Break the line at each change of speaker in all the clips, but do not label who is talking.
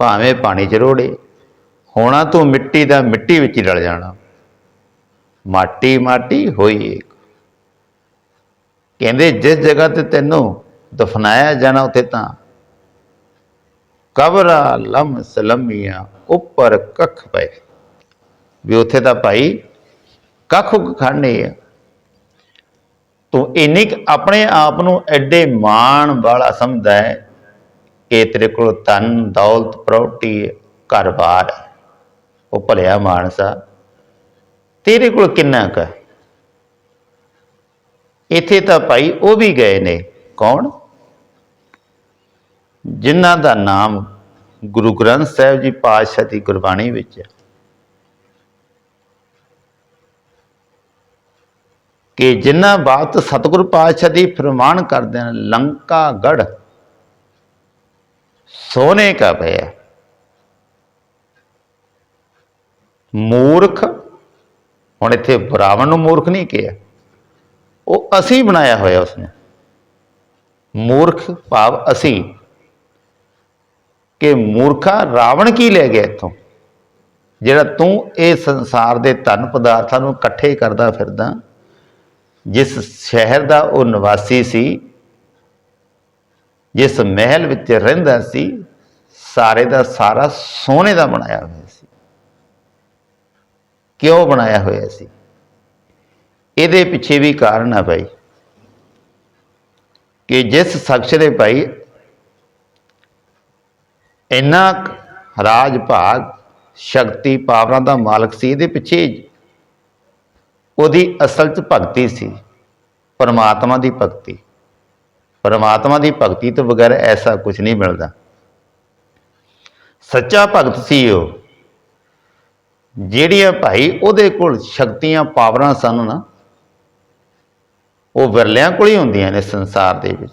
ਭਾਵੇਂ ਪਾਣੀ ਚ ਰੋੜੇ, ਹੋਣਾ ਤੂੰ ਮਿੱਟੀ ਦਾ ਮਿੱਟੀ ਵਿੱਚ ਹੀ ਰਲ ਜਾਣਾ। ਮਾਟੀ ਮਾਟੀ ਹੋਈ ਏਕ। ਕਹਿੰਦੇ ਜਿਸ ਜਗ੍ਹਾ ਤੇ ਤੈਨੂੰ ਦਫਨਾਇਆ ਜਾਣਾ ਉੱਥੇ ਤਾਂ ਕਬਰਾ ਲਮ ਸਲਮੀਆਂ ਉੱਪਰ ਕੱਖ ਪਏ। ਵੀ ਉੱਥੇ ਤਾਂ ਭਾਈ ਕੱਖ ਖੜਨੇ ਆ। ਤੂੰ ਇੰਨੀ ਕੁ ਆਪਣੇ ਆਪ ਨੂੰ ਐਡੇ ਮਾਣ ਵਾਲਾ ਸਮਝਦਾ ਹੈ ਕਿ ਤੇਰੇ ਕੋਲ ਧਨ, ਦੌਲਤ ਪ੍ਰਾਪਰਟੀ ਘਰ-ਬਾਰ। ਉਹ ਭਲਿਆ ਮਾਨਸਾ, ਤੇਰੇ ਕੋਲ ਕਿੰਨਾ ਕੁ ਇੱਥੇ ਤਾਂ ਭਾਈ ਉਹ ਵੀ ਗਏ ਨੇ। ਕੌਣ? ਜਿਨ੍ਹਾਂ ਦਾ ਨਾਮ ਗੁਰੂ ਗ੍ਰੰਥ ਸਾਹਿਬ ਜੀ ਪਾਤਸ਼ਾਹ ਦੀ ਗੁਰਬਾਣੀ ਵਿੱਚ ਹੈ। ਕਿ ਜਿਨ੍ਹਾਂ ਬਾਤ ਸਤਿਗੁਰ ਪਾਤਸ਼ਾਹ ਦੀ ਫਰਮਾਨ ਕਰਦੇ ਹਨ ਲੰਕਾ ਗੜ ਸੋਨੇ ਕਾ ਪਿਆ ਮੂਰਖ, ਹੁਣ ਇੱਥੇ ਬਰਾਵਣ ਨੂੰ ਮੂਰਖ ਨਹੀਂ ਕਿਹਾ। ਉਹ ਅਸੀਂ ਬਣਾਇਆ ਹੋਇਆ ਉਸਨੇ। ਮੂਰਖ ਭਾਵ ਅਸੀਂ। ਕਿ ਮੂਰਖਾ ਰਾਵਣ ਕੀ ਲੈ ਗਿਆ ਇੱਥੋਂ? ਜਿਹੜਾ ਤੂੰ ਇਹ ਸੰਸਾਰ ਦੇ ਧਨ ਪਦਾਰਥਾਂ ਨੂੰ ਇਕੱਠੇ ਕਰਦਾ ਫਿਰਦਾ, ਜਿਸ ਸ਼ਹਿਰ ਦਾ ਉਹ ਨਿਵਾਸੀ ਸੀ ਜਿਸ ਮਹਿਲ ਵਿੱਚ ਰਹਿੰਦਾ ਸੀ, ਸਾਰੇ ਦਾ ਸਾਰਾ ਸੋਨੇ ਦਾ ਬਣਾਇਆ ਹੋਇਆ ਸੀ। ਕਿਉਂ ਬਣਾਇਆ ਹੋਇਆ ਸੀ? ਇਹਦੇ ਪਿੱਛੇ ਵੀ ਕਾਰਨ ਆ ਭਾਈ ਕਿ ਜਿਸ ਸ਼ਖਸ ਦੇ ਭਾਈ ਇੰਨਾ ਕੁ ਰਾਜ ਭਾਗ, ਸ਼ਕਤੀ, ਪਾਵਰਾਂ ਦਾ ਮਾਲਕ ਸੀ, ਇਹਦੇ ਪਿੱਛੇ ਉਹਦੀ ਅਸਲ 'ਚ ਭਗਤੀ ਸੀ, ਪਰਮਾਤਮਾ ਦੀ ਭਗਤੀ। ਪਰਮਾਤਮਾ ਦੀ ਭਗਤੀ ਤੋਂ ਬਗੈਰ ਐਸਾ ਕੁਝ ਨਹੀਂ ਮਿਲਦਾ। ਸੱਚਾ ਭਗਤ ਸੀ ਉਹ ਜਿਹੜੀਆਂ ਭਾਈ ਉਹਦੇ ਕੋਲ ਸ਼ਕਤੀਆਂ, ਪਾਵਰਾਂ ਸਨ ਨਾ, ਉਹ ਵਿਰਲਿਆਂ ਕੋਲ ਹੀ ਹੁੰਦੀਆਂ ਨੇ ਸੰਸਾਰ ਦੇ ਵਿੱਚ।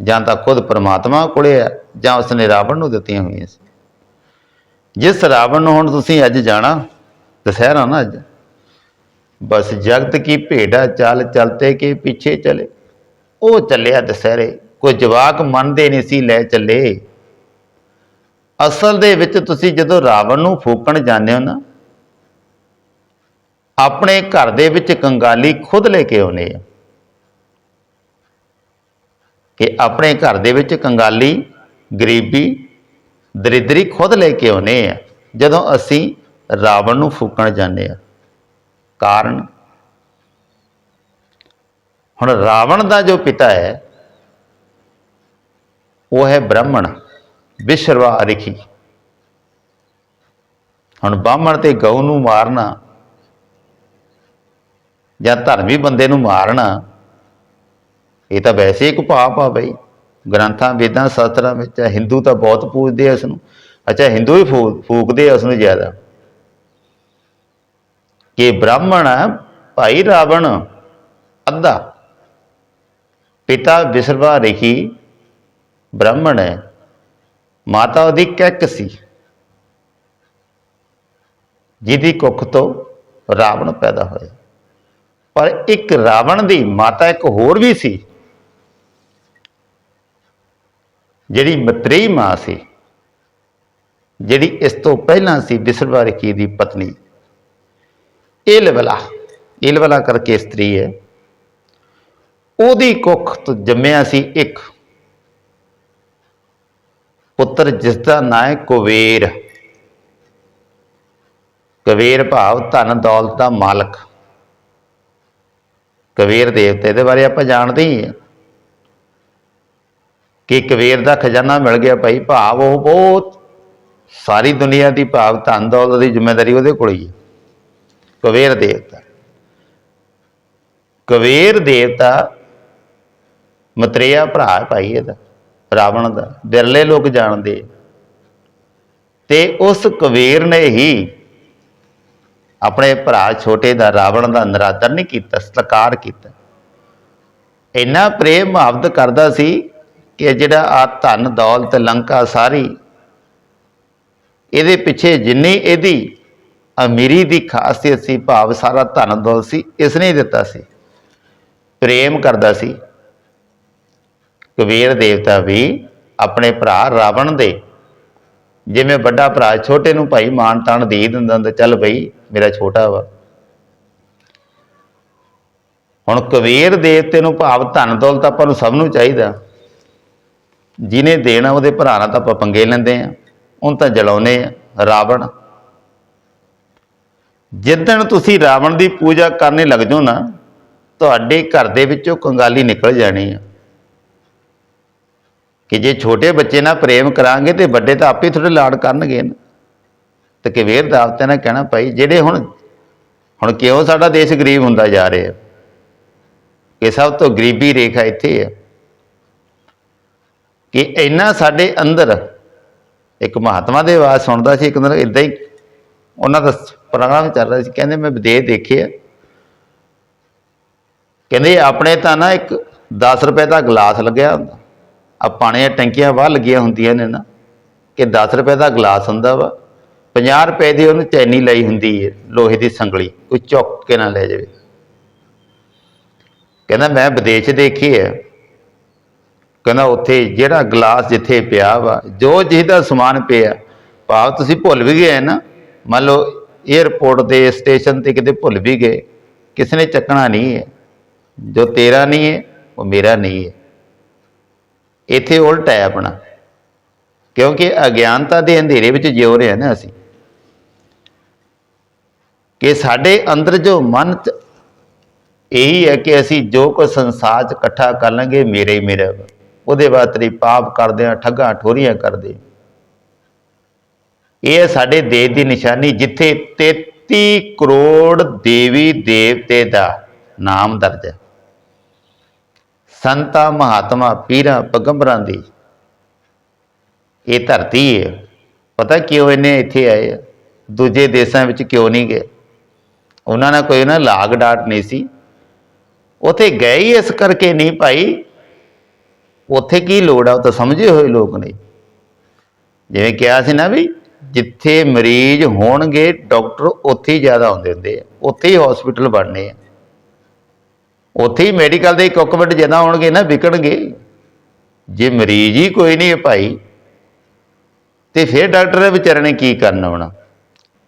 ਜਾਂ ਤਾਂ ਖੁਦ ਪਰਮਾਤਮਾ ਕੋਲੇ ਹੈ, ਜਾਂ ਉਸਨੇ ਰਾਵਣ ਨੂੰ ਦਿੱਤੀਆਂ ਹੋਈਆਂ ਸੀ। ਜਿਸ ਰਾਵਣ ਨੂੰ ਹੁਣ ਤੁਸੀਂ ਅੱਜ ਜਾਣਾ, ਦਸਹਿਰਾ ਨਾ ਅੱਜ, ਬਸ ਜਗਤ ਕੀ ਭੇਡਾ ਚੱਲ ਚਲਤੇ ਕੇ ਪਿੱਛੇ ਚਲੇ। ਉਹ ਚੱਲਿਆ ਦਸਹਿਰੇ, ਕੋਈ ਜਵਾਕ ਮੰਨਦੇ ਨਹੀਂ ਸੀ, ਲੈ ਚੱਲੇ। ਅਸਲ ਦੇ ਵਿੱਚ ਤੁਸੀਂ ਜਦੋਂ ਰਾਵਣ ਨੂੰ ਫੂਕਣ ਜਾਂਦੇ ਹੋ ਨਾ, ਆਪਣੇ ਘਰ ਦੇ ਵਿੱਚ ਕੰਗਾਲੀ ਖੁਦ ਲੈ ਕੇ ਆਉਨੇ ਆ। ਕਿ ਆਪਣੇ ਘਰ ਦੇ ਵਿੱਚ ਕੰਗਾਲੀ, ਗਰੀਬੀ, ਦਰਿਦਰੀ ਖੁਦ ਲੈ ਕੇ ਆਉਨੇ ਆ, ਜਦੋਂ ਅਸੀਂ ਰਾਵਣ ਨੂੰ ਫੂਕਣ ਜਾਂਦੇ ਆ। ਕਾਰਨ ਹੁਣ ਰਾਵਣ ਦਾ ਜੋ ਪਿਤਾ ਹੈ, ਉਹ ਹੈ ਬ੍ਰਾਹਮਣ ਵਿਸ਼ਰਵਾ ਰਿਖੀ ਹੁਣ ਬਾਹਮਣ ਤੇ ਗਊ ਨੂੰ ਮਾਰਨਾ ਜਾਂ ਧਰਮੀ ਬੰਦੇ ਨੂੰ ਮਾਰਨਾ, ਇਹ ਤਾਂ ਵੈਸੇ ਇੱਕ ਪਾਪ ਆ ਬਈ। ਗ੍ਰੰਥਾਂ, ਵੇਦਾਂ, ਸ਼ਾਸਤਰਾਂ ਵਿੱਚ ਹਿੰਦੂ ਤਾਂ ਬਹੁਤ ਪੂਜਦੇ ਆ ਇਸ ਨੂੰ ਅੱਛਾ ਹਿੰਦੂ ਹੀ ਫੂ- ਫੂਕਦੇ ਆ ਉਸ ਨੂੰ ਜ਼ਿਆਦਾ। ਕਿ ਬ੍ਰਾਹਮਣ ਭਾਈ ਰਾਵਣ, ਅੱਧਾ। ਪਿਤਾ ਵਿਸ਼ਰਵਾ ਰਿਖੀ ਬ੍ਰਾਹਮਣ ਹੈ, ਮਾਤਾ ਉਹਦੀ ਕੈਕ ਸੀ। ਜਿਹਦੀ ਕੁੱਖ ਤੋਂ ਰਾਵਣ ਪੈਦਾ ਹੋਇਆ। ਪਰ ਇੱਕ ਰਾਵਣ ਦੀ ਮਾਤਾ ਇੱਕ ਹੋਰ ਵੀ ਸੀ, ਜਿਹੜੀ ਮਤਰੇਈ ਮਾਂ ਸੀ, ਜਿਹੜੀ ਇਸ ਤੋਂ ਪਹਿਲਾਂ ਸੀ ਵਿਸ਼ਰਵਾ ਰਿਖੀ ਦੀ ਪਤਨੀ। ਇਲਵਲਾ ਇਲਵਲਾ ਕਰਕੇ ਇਸਤਰੀ ਹੈ। ਉਹਦੀ ਕੁੱਖ ਤੋਂ ਜੰਮਿਆ ਸੀ ਇੱਕ। ਪੁੱਤਰ ਜਿਸ ਦਾ ਨਾਂ ਹੈ ਕੁਵੇਰ। ਕੁਵੇਰ ਭਾਵ ਧਨ ਦੌਲਤ ਦਾ ਮਾਲਕ। ਕੁਵੇਰ ਦੇਵਤੇ ਦੇ ਬਾਰੇ ਆਪਾਂ ਜਾਣਦੇ ਹੀ ਹਾਂ। ਕਿ ਕੁਵੇਰ ਦਾ ਖਜ਼ਾਨਾ ਮਿਲ ਗਿਆ ਭਾਈ, ਭਾਵ ਉਹ ਬਹੁਤ ਸਾਰੀ ਦੁਨੀਆ ਦੀ ਭਾਵ ਧਨ ਦੌਲਤ ਦੀ ਜ਼ਿੰਮੇਵਾਰੀ ਉਹਦੇ ਕੋਲ ਹੀ ਹੈ। ਕੁਵੇਰ ਦੇਵਤਾ। ਕੁਵੇਰ ਦੇਵਤਾ ਮਤਰੇਆ ਭਰਾ ਭਾਈ ਇਹਦਾ, ਰਾਵਣ ਦਾ ਬਿਰਲੇ ਲੋਕ ਜਾਣਦੇ। ਤੇ ਉਸ ਕੁਵੇਰ ਨੇ ਹੀ ਆਪਣੇ ਭਰਾ ਛੋਟੇ ਦਾ ਰਾਵਣ ਦਾ ਨਰਾਦਰ ਨਹੀਂ ਕੀਤਾ, ਸਤਕਾਰ ਕੀਤਾ। ਇੰਨਾ ਪ੍ਰੇਮ ਮੁਹੱਬਤ ਕਰਦਾ ਸੀ ਕਿ ਜਿਹੜਾ ਆ ਧਨ, ਦੌਲਤ, ਲੰਕਾ ਸਾਰੀ, ਇਹਦੇ ਪਿੱਛੇ ਜਿੰਨੀ ਇਹਦੀ ਅਮੀਰੀ ਦੀ ਖਾਸੀਅਤ ਸੀ, ਭਾਵ ਸਾਰਾ ਧਨ ਦੌਲਤ ਸੀ, ਇਸ ਨੇ ਦਿੱਤਾ ਸੀ। ਪ੍ਰੇਮ ਕਰਦਾ ਸੀ। ਕੁਬੇਰ ਦੇਵਤਾ ਵੀ ਆਪਣੇ ਭਰਾ ਰਾਵਣ ਦੇ। ਜਿਵੇਂ ਵੱਡਾ ਭਰਾ, ਛੋਟੇ ਨੂੰ ਭਾਈ ਮਾਣ ਤਾਣ ਦੇ ਦਿੰਦਾ ਹੁੰਦਾ ਚੱਲ ਬਈ, ਮੇਰਾ ਛੋਟਾ ਵਾ। ਹੁਣ ਕਬੀਰ ਦੇਵਤੇ ਨੂੰ ਭਾਵ ਧਨ ਦੌਲਤ ਆਪਾਂ ਨੂੰ ਸਭ ਨੂੰ ਚਾਹੀਦਾ। ਜਿਹਨੇ ਦੇਣਾ, ਉਹਦੇ ਭਰਾ ਨਾਲ ਤਾਂ ਆਪਾਂ ਪੰਗੇ ਲੈਂਦੇ ਆ ਉਹਨ ਤਾਂ ਜਲਾਉਨੇ ਆ ਰਾਵਣ। ਜਿੱਦਣ ਤੁਸੀਂ ਰਾਵਣ ਦੀ ਪੂਜਾ ਕਰਨੇ ਲੱਗ ਜਾਓ ਨਾ, ਤੁਹਾਡੇ ਘਰ ਦੇ ਵਿੱਚੋਂ ਕੰਗਾਲੀ ਨਿਕਲ ਜਾਣੀ ਆ। ਕਿ ਜੇ ਛੋਟੇ ਬੱਚੇ ਨਾਲ ਪ੍ਰੇਮ ਕਰਾਂਗੇ ਤੇ ਵੱਡੇ ਤਾਂ ਆਪੇ ਥੋੜੇ ਲਾੜ ਕਰਨਗੇ ਨਾ। ਤੇ ਕਬੀਰ ਦਾਵਤੇ ਨੇ ਕਹਿਣਾ, ਭਾਈ, ਜਿਹੜੇ ਹੁਣ ਹੁਣ ਕਿਉਂ ਸਾਡਾ ਦੇਸ਼ ਗਰੀਬ ਹੁੰਦਾ ਜਾ ਰਿਹਾ ਇਹ ਸਭ ਤੋਂ ਗਰੀਬੀ ਰੇਖਾ ਇੱਥੇ ਹੈ ਕਿ ਇੰਨਾ ਸਾਡੇ ਅੰਦਰ ਇੱਕ ਮਹਾਤਮਾ ਦੇ ਆਵਾਜ਼ ਸੁਣਦਾ ਸੀ, ਇੱਕ ਦਿਨ ਇਦਾਂ ਹੀ ਉਹਨਾਂ ਦਾ ਪ੍ਰੋਗਰਾਮ ਚੱਲ ਰਿਹਾ ਸੀ, ਕਹਿੰਦੇ, ਮੈਂ ਵਿਦੇਸ਼ ਦੇਖਿਆ। ਕਹਿੰਦੇ, ਆਪਣੇ ਤਾਂ ਨਾ ਇੱਕ 10 ਰੁਪਏ ਦਾ ਗਲਾਸ ਲੱਗਿਆ ਹੁੰਦਾ। ਆ ਪਾਣੀ ਦੀਆਂ ਟੈਂਕੀਆਂ ਬਾਹਰ ਲੱਗੀਆਂ ਹੁੰਦੀਆਂ ਨੇ ਨਾ, ਕਿ 10 ਰੁਪਏ ਦਾ ਗਲਾਸ ਹੁੰਦਾ ਵਾ 50 ਰੁਪਏ ਦੀ ਉਹਨੂੰ ਚੈਨੀ ਲਈ ਹੁੰਦੀ ਹੈ ਲੋਹੇ ਦੀ ਸੰਗਲੀ, ਕੋਈ ਚੁੱਕ ਕੇ ਨਾ ਲੈ ਜਾਵੇ। ਕਹਿੰਦਾ, ਮੈਂ ਵਿਦੇਸ਼ ਦੇਖੀ ਹੈ। ਕਹਿੰਦਾ, ਉੱਥੇ ਜਿਹੜਾ ਗਲਾਸ ਜਿੱਥੇ ਪਿਆ ਵਾ, ਜੋ ਜਿਹਦਾ ਸਮਾਨ ਪਿਆ, ਭਾਵ ਤੁਸੀਂ ਭੁੱਲ ਵੀ ਗਏ ਨਾ, ਮੰਨ ਲਓ 에ਅਰਪੋਰਟ ਦੇ ਸਟੇਸ਼ਨ ਤੇ ਕਿਤੇ ਭੁੱਲ ਵੀ ਗਏ, ਕਿਸੇ ਨੇ ਚੱਕਣਾ ਨਹੀਂ ਹੈ ਜੋ ਤੇਰਾ ਨਹੀਂ ਹੈ ਉਹ ਮੇਰਾ ਨਹੀਂ ਹੈ ਇੱਥੇ ਉਲਟ ਹੈ ਆਪਣਾ। ਕਿਉਂਕਿ ਅਗਿਆਨਤਾ ਦੇ ਅੰਧੇਰੇ ਵਿੱਚ ਜਿਉ ਰਹੇ ਨਾ ਅਸੀਂ। ਕਿ ਸਾਡੇ ਅੰਦਰ ਜੋ ਮਨ ਚ ਇਹੀ ਹੈ ਕਿ ਅਸੀਂ ਜੋ ਕੁਝ ਸੰਸਾਰ ਚ ਇਕੱਠਾ ਕਰ ਲਾਂਗੇ, ਮੇਰੇ ਹੀ ਮੇਰਾ ਉਹਦੇ ਬਾਅਦ ਤੇਰੀ ਪਾਪ ਕਰਦੇ ਆ ਠੱਗਾਂ ਠੋਰੀਆਂ ਕਰਦੇ ਇਹ ਹੈ ਸਾਡੇ ਦੇਸ਼ ਦੀ ਨਿਸ਼ਾਨੀ ਜਿੱਥੇ 33 ਕਰੋੜ ਦੇਵੀ ਦੇਵਤੇ ਦਾ ਨਾਮ ਦਰਜ ਹੈ। ਸੰਤਾਂ ਮਹਾਤਮਾ ਪੀਰਾਂ ਪੈਗੰਬਰਾਂ ਦੀ। ਇਹ ਧਰਤੀ ਹੈ ਪਤਾ ਕਿਉਂ ਇਹਨੇ ਇੱਥੇ ਆਏ ਆ? ਦੂਜੇ ਦੇਸ਼ਾਂ ਵਿੱਚ ਕਿਉਂ ਨਹੀਂ ਗਏ? ਉਹਨਾਂ ਨਾਲ ਕੋਈ ਨਾ ਲਾਗ ਡਾਟ ਨਹੀਂ ਸੀ। ਉਥੇ ਗਏ ਹੀ ਇਸ ਕਰਕੇ ਨਹੀਂ ਭਾਈ। ਉਥੇ ਕੀ ਲੋੜ ਆ? ਉਹ ਤਾਂ ਸਮਝੇ ਹੋਏ ਲੋਕ ਨੇ। ਜਿਵੇਂ ਕਿਹਾ ਸੀ ਨਾ ਵੀ ਜਿੱਥੇ ਮਰੀਜ਼ ਹੋਣਗੇ, ਡਾਕਟਰ ਉੱਥੇ ਹੀ ਜ਼ਿਆਦਾ ਆਉਂਦੇ ਹੁੰਦੇ ਆ। ਉੱਥੇ ਹੀ ਹਸਪੀਟਲ ਬਣਨੇ ਆ। ਉੱਥੇ ਹੀ ਮੈਡੀਕਲ ਦੇ ਇਕਵਿਪਮੈਂਟ ਜ਼ਿਆਦਾ ਹੋਣਗੇ ਨਾ ਵਿਕਣਗੇ। ਜੇ ਮਰੀਜ਼ ਹੀ ਕੋਈ ਨਹੀਂ ਹੈ ਭਾਈ, ਤੇ ਫਿਰ ਡਾਕਟਰ ਦੇ ਵਿਚਾਰੇ ਨੇ ਕੀ ਕਰਨਾ ਹੋਣਾ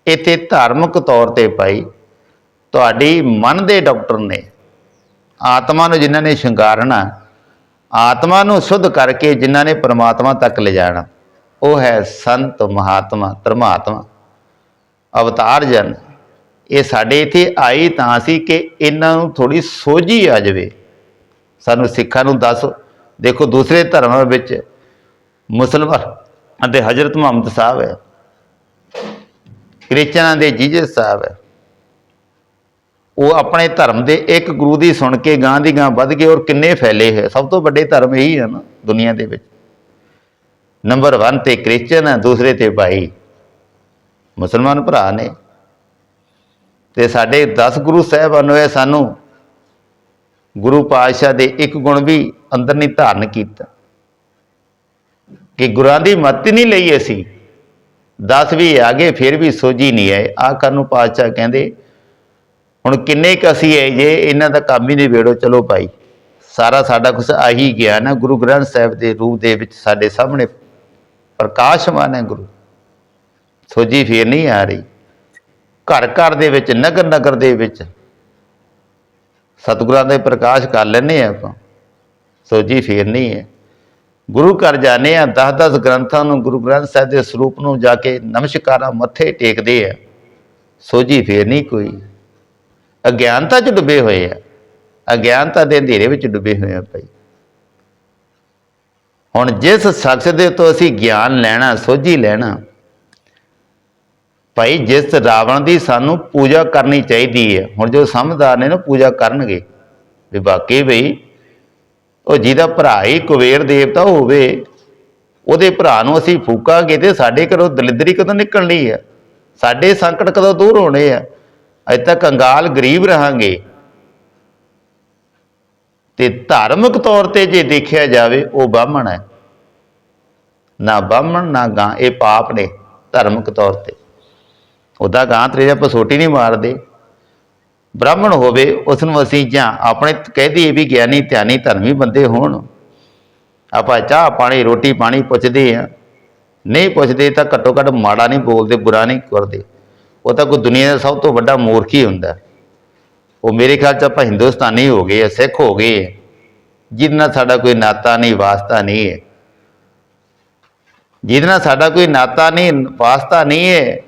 ਇੱਥੇ ਧਾਰਮਿਕ ਤੌਰ ਤੇ ਭਾਈ, ਤੁਹਾਡੀ ਮਨ ਦੇ ਡਾਕਟਰ ਨੇ, ਆਤਮਾ ਨੂੰ ਜਿਨ੍ਹਾਂ ਨੇ ਸ਼ਿੰਗਾਰਨਾ, ਆਤਮਾ ਨੂੰ ਸ਼ੁੱਧ ਕਰਕੇ ਜਿਨ੍ਹਾਂ ਨੇ ਪ੍ਰਮਾਤਮਾ ਤੱਕ ਲਿਜਾਣਾ। ਉਹ ਹੈ ਸੰਤ ਮਹਾਤਮਾ ਧਰਮਾਤਮਾ ਅਵਤਾਰ ਜਨ। ਇਹ ਸਾਡੇ ਇੱਥੇ ਆਈ ਤਾਂ ਸੀ ਕਿ ਇਹਨਾਂ ਨੂੰ ਥੋੜੀ ਸੋਝੀ ਆ ਜਾਵੇ। ਸਾਨੂੰ ਸਿੱਖਾਂ ਨੂੰ ਦੱਸ, ਦੇਖੋ ਦੂਸਰੇ ਧਰਮਾਂ ਵਿੱਚ ਮੁਸਲਮਾਨ ਅਤੇ ਹਜ਼ਰਤ ਮੁਹੰਮਦ ਸਾਹਿਬ ਹੈ। ਕ੍ਰਿਸਚਨਾਂ ਦੇ ਜੀਜਸ ਸਾਹਿਬ ਹੈ। ਉਹ ਆਪਣੇ ਧਰਮ ਦੇ ਇੱਕ ਗੁਰੂ ਦੀ ਸੁਣ ਕੇ ਗਾਂ ਦੀ ਗਾਂ ਵੱਧ ਗਏ ਔਰ ਕਿੰਨੇ ਫੈਲੇ ਹੈ ਸਭ ਤੋਂ ਵੱਡੇ ਧਰਮ ਇਹੀ ਹੈ ਨਾ ਦੁਨੀਆ ਦੇ ਵਿੱਚ। ਨੰਬਰ 1 ਤੇ ਕ੍ਰਿਸਚਨ ਹੈ, ਦੂਸਰੇ ਤੇ ਭਾਈ ਮੁਸਲਮਾਨ ਭਰਾ ਨੇ। ਤੇ ਸਾਡੇ 10 ਗੁਰੂ ਸਾਹਿਬਾਨ ਹੋਏ ਸਾਨੂੰ ਗੁਰੂ ਪਾਤਸ਼ਾਹ ਦੇ ਇੱਕ ਗੁਣ ਵੀ ਅੰਦਰ ਨਹੀਂ ਧਾਰਨ ਕੀਤਾ। ਕਿ ਗੁਰਾਂ ਦੀ ਮੱਤ ਨਹੀਂ ਲਈ ਅਸੀਂ। 10 ਵੀ ਆ ਗਏ, ਫਿਰ ਵੀ ਸੋਝੀ ਨਹੀਂ ਆਏ। ਆਖਰ ਨੂੰ ਪਾਤਸ਼ਾਹ ਕਹਿੰਦੇ, ਹੁਣ ਕਿੰਨੇ ਕ ਅਸੀਂ ਹੈ ਜੇ? ਇਹਨਾਂ ਦਾ ਕੰਮ ਹੀ ਨਹੀਂ ਵੇੜੋ ਚਲੋ ਭਾਈ। ਸਾਰਾ ਸਾਡਾ ਕੁਝ ਹੀ ਗਿਆ ਨਾ, ਗੁਰੂ ਗ੍ਰੰਥ ਸਾਹਿਬ ਦੇ ਰੂਪ ਦੇ ਵਿੱਚ ਸਾਡੇ ਸਾਹਮਣੇ ਪ੍ਰਕਾਸ਼ਮਾਨ ਹੈ ਗੁਰੂ। ਸੋਝੀ ਫੇਰ ਨਹੀਂ ਆ ਰਹੀ। ਘਰ ਘਰ ਦੇ ਵਿੱਚ ਨਗਰ ਨਗਰ ਦੇ ਵਿੱਚ ਸਤਿਗੁਰਾਂ ਦੇ ਪ੍ਰਕਾਸ਼ ਕਰ ਲੈਨੇ ਆ ਆਪਾਂ। ਸੋਝੀ ਫੇਰ ਨਹੀਂ ਹੈ। ਗੁਰੂ ਘਰ ਜਾਣੇ ਆ 10-10 ਗ੍ਰੰਥਾਂ ਨੂੰ, ਗੁਰੂ ਗ੍ਰੰਥ ਸਾਹਿਬ ਦੇ ਸਰੂਪ ਨੂੰ ਜਾ ਕੇ ਨਮਸਕਾਰਾਂ ਮੱਥੇ ਟੇਕਦੇ ਆ ਸੋਝੀ ਫੇਰ ਨਹੀਂ ਕੋਈ। ਅਗਿਆਨਤਾ 'ਚ ਡੁੱਬੇ ਹੋਏ ਆ। ਅਗਿਆਨਤਾ ਦੇ ਅੰਧੇਰੇ ਵਿੱਚ ਡੁੱਬੇ ਹੋਏ ਆ ਭਾਈ। ਹੁਣ ਜਿਸ ਸ਼ਖਸ ਦੇ ਤੋਂ ਅਸੀਂ ਗਿਆਨ ਲੈਣਾ, ਸੋਝੀ ਲੈਣਾ ਭਾਈ, ਜਿਸ ਰਾਵਣ ਦੀ ਸਾਨੂੰ ਪੂਜਾ ਕਰਨੀ ਚਾਹੀਦੀ ਹੈ, ਹੁਣ ਜੋ ਸਮਝਦਾਰ ਨੇ ਨਾ ਪੂਜਾ ਕਰਨਗੇ, ਵੀ ਵਾਕਈ ਬਈ, ਉਹ ਜਿਹਦਾ ਭਰਾ ਹੀ ਕੁਬੇਰ ਦੇਵਤਾ ਹੋਵੇ, ਉਹਦੇ ਭਰਾ ਨੂੰ ਅਸੀਂ ਫੂਕਾਂਗੇ ਤੇ ਸਾਡੇ ਘਰੋਂ ਦਲਿੱਦਰੀ ਕਦੋਂ ਨਿਕਲਣੀ ਹੈ? ਸਾਡੇ ਸੰਕਟ ਕਦੋਂ ਦੂਰ ਹੋਣੇ ਆ? ਅਜੇ ਤੱਕ ਕੰਗਾਲ ਗਰੀਬ ਰਹਾਂਗੇ। ਤੇ ਧਾਰਮਿਕ ਤੌਰ ਤੇ ਜੇ ਦੇਖਿਆ ਜਾਵੇ, ਉਹ ਬਾਹਮਣ ਹੈ। ਨਾ ਬਾਹਮਣ, ਨਾ ਗਾਂ, ਇਹ ਪਾਪ ਨੇ ਧਾਰਮਿਕ ਤੌਰ ਤੇ। ਉਹਦਾ ਗਾਂ ਤੇਰੇ ਆਪਾਂ ਸੋਟੀ ਨਹੀਂ ਮਾਰਦੇ। ਬ੍ਰਾਹਮਣ ਹੋਵੇ ਉਸ ਨੂੰ ਅਸੀਂ ਜਾਂ ਆਪਣੇ ਕਹਿ ਦਈਏ ਵੀ ਗਿਆਨੀ ਧਿਆਨੀ ਧਰਮੀ ਬੰਦੇ ਹੋਣ। ਆਪਾਂ ਚਾਹ ਪਾਣੀ ਰੋਟੀ ਪਾਣੀ ਪੁੱਛਦੇ ਆ ਨਹੀਂ ਪੁੱਛਦੇ ਤਾਂ ਘੱਟੋ ਘੱਟ ਮਾੜਾ ਨਹੀਂ ਬੋਲਦੇ ਬੁਰਾ ਨਹੀਂ ਕਰਦੇ। ਉਹ ਤਾਂ ਕੋਈ ਦੁਨੀਆ ਦਾ ਸਭ ਤੋਂ ਵੱਡਾ ਮੂਰਖ ਹੀ ਹੁੰਦਾ। ਉਹ ਮੇਰੇ ਖਿਆਲ ਚ ਆਪਾਂ ਹਿੰਦੁਸਤਾਨੀ ਹੋ ਗਏ ਆ ਸਿੱਖ ਹੋ ਗਏ। ਆ, ਜਿਹਦੇ ਨਾਲ ਸਾਡਾ ਕੋਈ ਨਾਤਾ ਨਹੀਂ ਵਾਸਤਾ ਨਹੀਂ ਹੈ। ਜਿਹਦੇ ਨਾਲ ਸਾਡਾ ਕੋਈ ਨਾਤਾ ਨਹੀਂ ਵਾਸਤਾ ਨਹੀਂ ਹੈ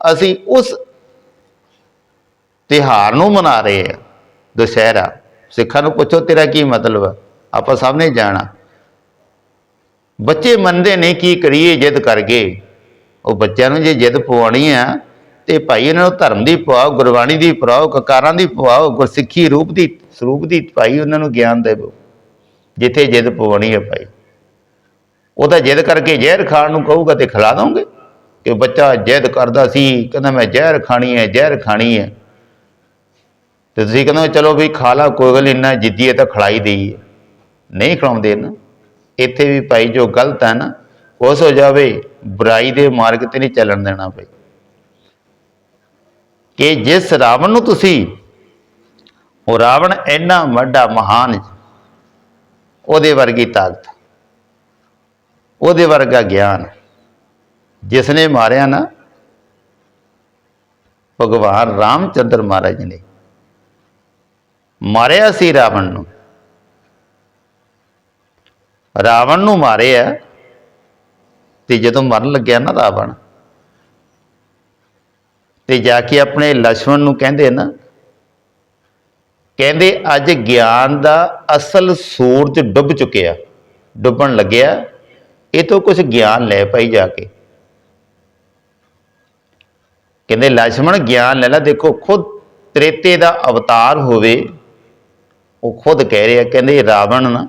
ਅਸੀਂ ਉਸ ਤਿਹਾਰ ਨੂੰ ਮਨਾ ਰਹੇ ਆ ਦੁਸਹਿਰਾ, ਸਿੱਖਾਂ ਨੂੰ ਪੁੱਛੋ ਤੇਰਾ ਕੀ ਮਤਲਬ ਹੈ ਆਪਾਂ ਸਭ ਨੇ ਜਾਣਾ। ਬੱਚੇ ਮੰਨਦੇ ਨਹੀਂ ਕੀ ਕਰੀਏ, ਜਿੱਦ ਕਰ ਗਏ ਉਹ ਬੱਚਿਆਂ ਨੂੰ ਜੇ ਜਿੱਦ ਪਵਾਉਣੀ ਆ, ਤੇ ਭਾਈ ਇਹਨਾਂ ਨੂੰ ਧਰਮ ਦੀ ਪਵਾਓ, ਗੁਰਬਾਣੀ ਦੀ ਪਵਾਓ, ਕਕਾਰਾਂ ਦੀ ਪਵਾਓ, ਗੁਰਸਿੱਖੀ ਰੂਪ ਦੀ, ਸਰੂਪ ਦੀ ਭਾਈ ਉਹਨਾਂ ਨੂੰ ਗਿਆਨ ਦੇਵੋ। ਜਿੱਥੇ ਜਿੱਦ ਪਵਾਉਣੀ ਹੈ ਭਾਈ। ਉਹ ਤਾਂ ਜਿੱਦ ਕਰਕੇ ਜ਼ਹਿਰ ਖਾਣ ਨੂੰ ਕਹੂਗਾ ਤੇ ਖਿਲਾ ਦੋਗੇ ਕਿ ਬੱਚਾ ਜਿੱਦ ਕਰਦਾ ਸੀ, ਕਹਿੰਦਾ ਮੈਂ ਜ਼ਹਿਰ ਖਾਣੀ ਹੈ, ਜ਼ਹਿਰ ਖਾਣੀ ਹੈ। ਤੇ ਤੁਸੀਂ ਕਹਿੰਦੇ ਚਲੋ ਵੀ ਖਾ ਲਾ, ਕੋਈ ਗੱਲ ਇੰਨਾ ਜਿੱਦੀ ਹੈ ਤਾਂ ਖਿਲਾਈ ਦੇਈਏ ਨਹੀਂ ਖਿਲਾਉਂਦੇ ਨਾ। ਇੱਥੇ ਵੀ ਭਾਈ ਜੋ ਗਲਤ ਹੈ ਨਾ ਉਸ ਹੋ ਜਾਵੇ, ਬੁਰਾਈ ਦੇ ਮਾਰਗ ਤੇ ਨਹੀਂ ਚੱਲਣ ਦੇਣਾ ਭਾਈ। ਕਿ ਜਿਸ ਰਾਵਣ ਨੂੰ ਤੁਸੀਂ, ਉਹ ਰਾਵਣ ਇੰਨਾ ਵੱਡਾ ਮਹਾਨ ਉਹਦੇ ਵਰਗੀ ਤਾਕਤ, ਉਹਦੇ ਵਰਗਾ ਗਿਆਨ। ਜਿਸ ਨੇ ਮਾਰਿਆ ਨਾ, ਭਗਵਾਨ ਰਾਮਚੰਦਰ ਮਹਾਰਾਜ ਨੇ ਮਾਰਿਆ ਸੀ ਰਾਵਣ ਨੂੰ। ਰਾਵਣ ਨੂੰ ਮਾਰਿਆ ਤੇ ਜਦੋਂ ਮਰਨ ਲੱਗਿਆ ਨਾ ਰਾਵਣ, ਤੇ ਜਾ ਕੇ ਆਪਣੇ ਲਛਮਣ ਨੂੰ ਕਹਿੰਦੇ ਨਾ, ਕਹਿੰਦੇ ਅੱਜ ਗਿਆਨ ਦਾ ਅਸਲ ਸੂਰਜ ਡੁੱਬ ਚੁੱਕਿਆ, ਡੁੱਬਣ ਲੱਗਿਆ, ਇਹ ਤੋਂ ਕੁਝ ਗਿਆਨ ਲੈ ਪਾਈ ਜਾ ਕੇ। ਕਹਿੰਦੇ, ਲਛਮਣ ਗਿਆਨ ਲੈ ਲੈ, ਦੇਖੋ, ਖੁਦ ਤ੍ਰੇਤੇ ਦਾ ਅਵਤਾਰ ਹੋਵੇ, ਉਹ ਖੁਦ ਕਹਿ ਰਿਹਾ, ਕਹਿੰਦੇ, ਰਾਵਣ ਨਾ,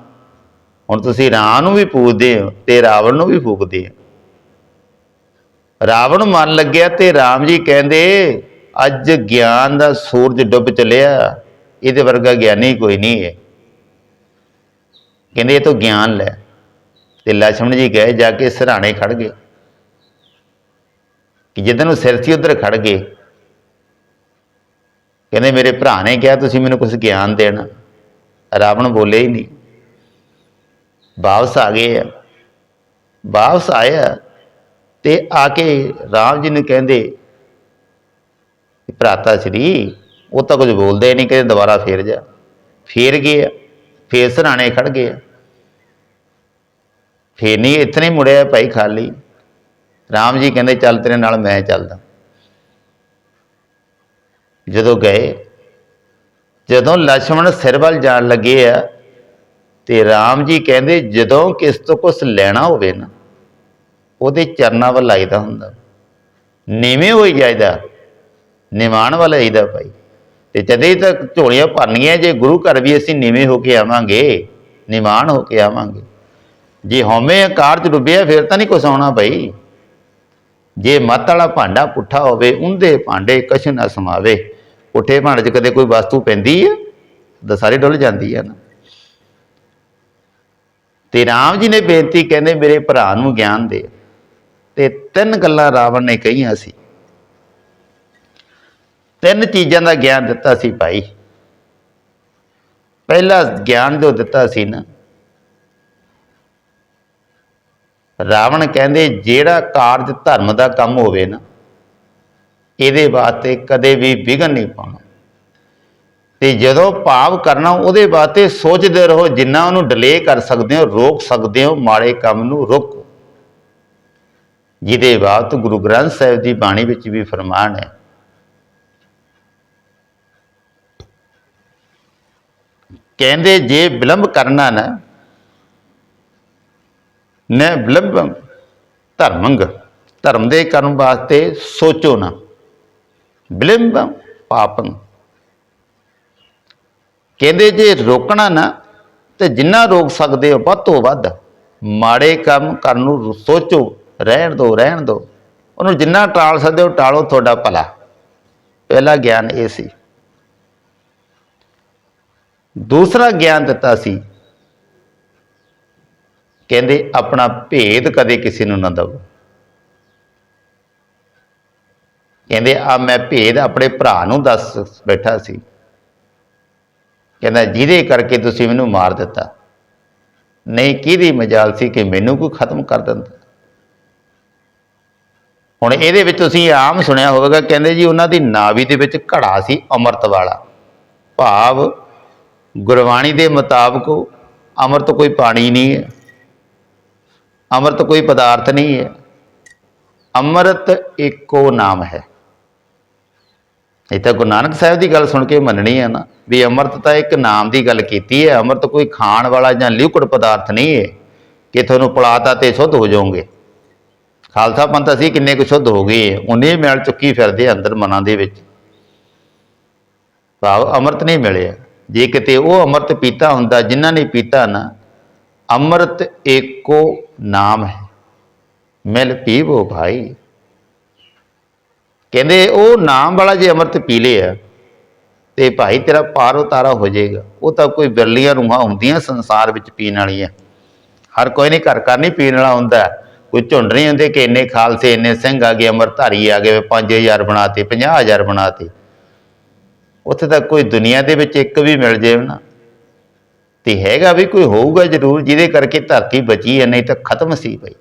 ਹੁਣ ਤੁਸੀਂ ਰਾਮ ਨੂੰ ਵੀ ਪੂਜਦੇ ਹੋ ਤੇ ਰਾਵਣ ਨੂੰ ਵੀ ਫੂਕਦੇ ਹੋ। ਰਾਵਣ ਮਨ ਲੱਗਿਆ ਤੇ ਰਾਮ ਜੀ ਕਹਿੰਦੇ, ਅੱਜ ਗਿਆਨ ਦਾ ਸੂਰਜ ਡੁੱਬ ਚਲਿਆ, ਇਹਦੇ ਵਰਗਾ ਗਿਆਨੀ ਕੋਈ ਨਹੀਂ ਹੈ। ਕਹਿੰਦੇ, ਇਹ ਤੋਂ ਗਿਆਨ ਲੈ। ਤੇ ਲਛਮਣ ਜੀ ਗਏ, ਜਾ ਕੇ ਸਿਰਹਾਣੇ ਖੜ ਗਏ। ਕਿ ਜਿੱਦਨ ਨੂੰ ਸਿਰ ਸੀ ਉਧਰ ਖੜ ਗਏ। ਕਹਿੰਦੇ ਮੇਰੇ ਭਰਾ ਨੇ ਕਿਹਾ ਤੁਸੀਂ ਮੈਨੂੰ ਕੁਝ ਗਿਆਨ ਦੇਣਾ। ਰਾਵਣ ਬੋਲੇ ਹੀ ਨਹੀਂ। ਵਾਪਸ ਆ ਗਏ ਆ। ਵਾਪਸ ਆਇਆ ਤੇ ਆ ਕੇ ਰਾਮ ਜੀ ਨੂੰ ਕਹਿੰਦੇ ਭਰਾਤਾ ਸ਼੍ਰੀ ਉਹ ਤਾਂ ਕੁਝ ਬੋਲਦੇ ਨਹੀਂ ਕਹਿੰਦੇ ਦੁਬਾਰਾ ਫੇਰ ਜਾ। ਫੇਰ ਗਏ ਆ, ਫੇਰ ਸਰਾਣੇ ਖੜ ਗਏ ਆ। ਫੇਰ ਨਹੀਂ ਇਤਨੇ ਮੁੜਿਆ ਭਾਈ ਖਾਲੀ। ਰਾਮ ਜੀ ਕਹਿੰਦੇ, ਚੱਲ ਤੇਰੇ ਨਾਲ ਮੈਂ ਚੱਲਦਾ। ਜਦੋਂ ਗਏ, ਜਦੋਂ ਲక్ష్మణ ਸਿਰ ਵੱਲ ਜਾਣ ਲੱਗੇ ਆ, ਤੇ ਰਾਮ ਜੀ ਕਹਿੰਦੇ, ਜਦੋਂ ਕਿਸ ਤੋਂ ਕੁਝ ਲੈਣਾ ਹੋਵੇ ਨਾ, ਉਹਦੇ ਚਰਨਾਂ ਵੱਲ ਲਾਈਦਾ ਹੁੰਦਾ। ਨੀਵੇਂ ਹੋਈ ਜਾਇਦਾ ਨਿਮਾਣ ਵੱਲ ਆਈਦਾ ਭਾਈ। ਤੇ ਜਦੇ ਤੱਕ ਝੋਲੀਆਂ ਭਰਨੀਆਂ, ਜੇ ਗੁਰੂ ਘਰ ਵੀ ਅਸੀਂ ਨੀਵੇਂ ਹੋ ਕੇ ਆਵਾਂਗੇ ਨਿਮਾਣ ਹੋ ਕੇ ਆਵਾਂਗੇ। ਜੇ ਹਉਮੈ ਆਕਾਰ ਚ ਡੁੱਬਿਆ, ਫਿਰ ਤਾਂ ਨਹੀਂ ਕੁਝ ਆਉਣਾ ਭਾਈ। ਜੇ ਮੱਤ ਵਾਲਾ ਭਾਂਡਾ ਪੁੱਠਾ ਹੋਵੇ, ਉਹਦੇ ਭਾਂਡੇ ਕਛ ਨਾ ਸਮਾਵੇ। ਪੁੱਠੇ ਭਾਂਡੇ 'ਚ ਕਦੇ ਕੋਈ ਵਸਤੂ ਪੈਂਦੀ ਹੈ ਤਾਂ ਸਾਰੀ ਡੁੱਲ ਜਾਂਦੀ ਹੈ ਨਾ। ਤੇ ਰਾਮ ਜੀ ਨੇ ਬੇਨਤੀ ਕਹਿੰਦੇ, ਮੇਰੇ ਭਰਾ ਨੂੰ ਗਿਆਨ ਦੇ। ਤੇ ਤਿੰਨ ਗੱਲਾਂ ਰਾਵਣ ਨੇ ਕਹੀਆਂ ਸੀ। ਤਿੰਨ ਚੀਜ਼ਾਂ ਦਾ ਗਿਆਨ ਦਿੱਤਾ ਸੀ ਭਾਈ। ਪਹਿਲਾ ਗਿਆਨ ਜੋ ਦਿੱਤਾ ਸੀ ਨਾ ਰਾਵਣ ਕਹਿੰਦੇ, ਜਿਹੜਾ ਕਾਰਜ ਧਰਮ ਦਾ ਕੰਮ ਹੋਵੇ ਨਾ, ਇਹਦੇ ਵਾਸਤੇ ਕਦੇ ਵੀ ਵਿਘਨ ਨਹੀਂ ਪਾਉਣਾ। ਤੇ ਜਦੋਂ ਭਾਵ ਕਰਨਾ, ਉਹਦੇ ਵਾਸਤੇ ਸੋਚਦੇ ਰਹੋ, ਜਿੰਨਾ ਉਹਨੂੰ ਡਿਲੇ ਕਰ ਸਕਦੇ ਹੋ, ਰੋਕ ਸਕਦੇ ਹੋ, ਮਾੜੇ ਕੰਮ ਨੂੰ ਰੋਕੋ। ਜਿਹਦੇ ਬਾਤ ਗੁਰੂ ਗ੍ਰੰਥ ਸਾਹਿਬ ਦੀ ਬਾਣੀ ਵਿੱਚ ਵੀ ਫਰਮਾਨ ਹੈ, ਕਹਿੰਦੇ, ਜੇ ਵਿਲੰਬ ਕਰਨਾ ਨਾ ਨ ਵਿਲੰਬੰ ਧਰਮੰਗ, ਧਰਮ ਦੇ ਕਰਨ ਵਾਸਤੇ ਸੋਚੋ ਨਾ। ਵਿਲੰਬੰ ਪਾਪੰ। ਕਹਿੰਦੇ ਜੇ ਰੋਕਣਾ ਨਾ, ਤੇ ਜਿੰਨਾ ਰੋਕ ਸਕਦੇ ਹੋ ਵੱਧ ਤੋਂ ਵੱਧ, ਮਾੜੇ ਕੰਮ ਕਰਨ ਨੂੰ ਸੋਚੋ, ਰਹਿਣ ਦਿਓ ਰਹਿਣ ਦਿਓ ਉਹਨੂੰ ਜਿੰਨਾ ਟਾਲ ਸਕਦੇ ਹੋ, ਟਾਲੋ ਤੁਹਾਡਾ ਭਲਾ। ਪਹਿਲਾ ਗਿਆਨ ਇਹ ਸੀ। ਦੂਸਰਾ ਗਿਆਨ ਦਿੱਤਾ ਸੀ ਕਹਿੰਦੇ ਆਪਣਾ ਭੇਦ ਕਦੇ ਕਿਸੇ ਨੂੰ ਨਾ ਦਵੋ। ਕਹਿੰਦੇ, ਆ ਮੈਂ ਭੇਦ ਆਪਣੇ ਭਰਾ ਨੂੰ ਦੱਸ ਬੈਠਾ ਸੀ। ਕਹਿੰਦਾ, ਜਿਹਦੇ ਕਰਕੇ ਤੁਸੀਂ ਮੈਨੂੰ ਮਾਰ ਦਿੱਤਾ। ਨਹੀਂ, ਕਿਹਦੀ ਮਜਾਲ ਸੀ ਕਿ ਮੈਨੂੰ ਕੋਈ ਖਤਮ ਕਰ ਦਿੰਦਾ? ਹੁਣ ਇਹਦੇ ਵਿੱਚ ਤੁਸੀਂ ਆਮ ਸੁਣਿਆ ਹੋਵੇਗਾ, ਕਹਿੰਦੇ ਜੀ, ਉਹਨਾਂ ਦੀ ਨਾਵੀ ਦੇ ਵਿੱਚ ਘੜਾ ਸੀ ਅੰਮ੍ਰਿਤ ਵਾਲਾ। ਭਾਵ ਗੁਰਬਾਣੀ ਦੇ ਮੁਤਾਬਕ ਅੰਮ੍ਰਿਤ ਕੋਈ ਪਾਣੀ ਨਹੀਂ ਹੈ। ਅੰਮ੍ਰਿਤ ਕੋਈ ਪਦਾਰਥ ਨਹੀਂ ਹੈ। ਅੰਮ੍ਰਿਤ ਇੱਕੋ ਨਾਮ ਹੈ। ਇਹ ਤਾਂ ਗੁਰੂ ਨਾਨਕ ਸਾਹਿਬ ਦੀ ਗੱਲ ਸੁਣ ਕੇ ਮੰਨਣੀ ਹੈ ਨਾ, ਵੀ ਅੰਮ੍ਰਿਤ ਤਾਂ ਇੱਕ ਨਾਮ ਦੀ ਗੱਲ ਕੀਤੀ ਹੈ। ਅੰਮ੍ਰਿਤ ਕੋਈ ਖਾਣ ਵਾਲਾ ਜਾਂ ਲਿਕੁਇਡ ਪਦਾਰਥ ਨਹੀਂ ਹੈ। ਕਿ ਤੁਹਾਨੂੰ ਪਲਾਤਾ ਤੇ ਸ਼ੁੱਧ ਹੋ ਜਾਓਗੇ। ਖਾਲਸਾ ਪੰਥ ਅਸੀਂ ਕਿੰਨੇ ਕੁ ਸ਼ੁੱਧ ਹੋ ਗਏ ਉਹਨੇ ਮਿਲ ਚੁੱਕੀ ਫਿਰਦੇ ਅੰਦਰ ਮਨਾਂ ਦੇ ਵਿੱਚ। ਭਾਵ ਅੰਮ੍ਰਿਤ ਨਹੀਂ ਮਿਲਿਆ। ਜੇ ਕਿਤੇ ਉਹ ਅੰਮ੍ਰਿਤ ਪੀਤਾ ਹੁੰਦਾ, ਜਿਨ੍ਹਾਂ ਨੇ ਪੀਤਾ ਨਾ ਅੰਮ੍ਰਿਤ ਏਕੋ ਨਾਮ ਹੈ। ਮਿਲ ਪੀਵੋ ਭਾਈ। ਕਹਿੰਦੇ ਉਹ ਨਾਮ ਵਾਲਾ ਜੇ ਅੰਮ੍ਰਿਤ ਪੀ ਲਿਆ ਤੇ ਭਾਈ ਤੇਰਾ ਪਾਰ ਉਤਾਰਾ ਹੋ ਜਾਏਗਾ। ਉਹ ਤਾਂ ਕੋਈ ਬਿਰਲੀਆਂ ਰੂਹਾਂ ਹੁੰਦੀਆਂ ਸੰਸਾਰ ਵਿੱਚ ਪੀਣ ਵਾਲੀਆਂ। ਹਰ ਕੋਈ ਨਹੀਂ ਘਰ ਘਰ ਨਹੀਂ ਪੀਣ ਵਾਲਾ ਹੁੰਦਾ। ਕੋਈ ਝੁੰਡ ਨਹੀਂ ਹੁੰਦੇ ਕਿ ਇੰਨੇ ਖਾਲਸੇ, ਇੰਨੇ ਸਿੰਘ ਆ ਗਏ, ਅੰਮ੍ਰਿਤਧਾਰੀ ਆ ਗਏ 5000 ਬਣਾਤੇ 50000 ਬਣਾਤੇ ਉੱਥੇ ਤਾਂ ਕੋਈ ਦੁਨੀਆ ਦੇ ਵਿੱਚ ਇੱਕ ਵੀ ਮਿਲ ਜਾਏ ਨਾ। ਤੇ ਹੈਗਾ ਵੀ ਕੋਈ ਹੋਊਗਾ ਜ਼ਰੂਰ, ਜਿਹਦੇ ਕਰਕੇ ਧਰਤੀ ਬਚੀ ਹੈ, ਨਹੀਂ ਤਾਂ ਖਤਮ ਸੀ ਬਈ।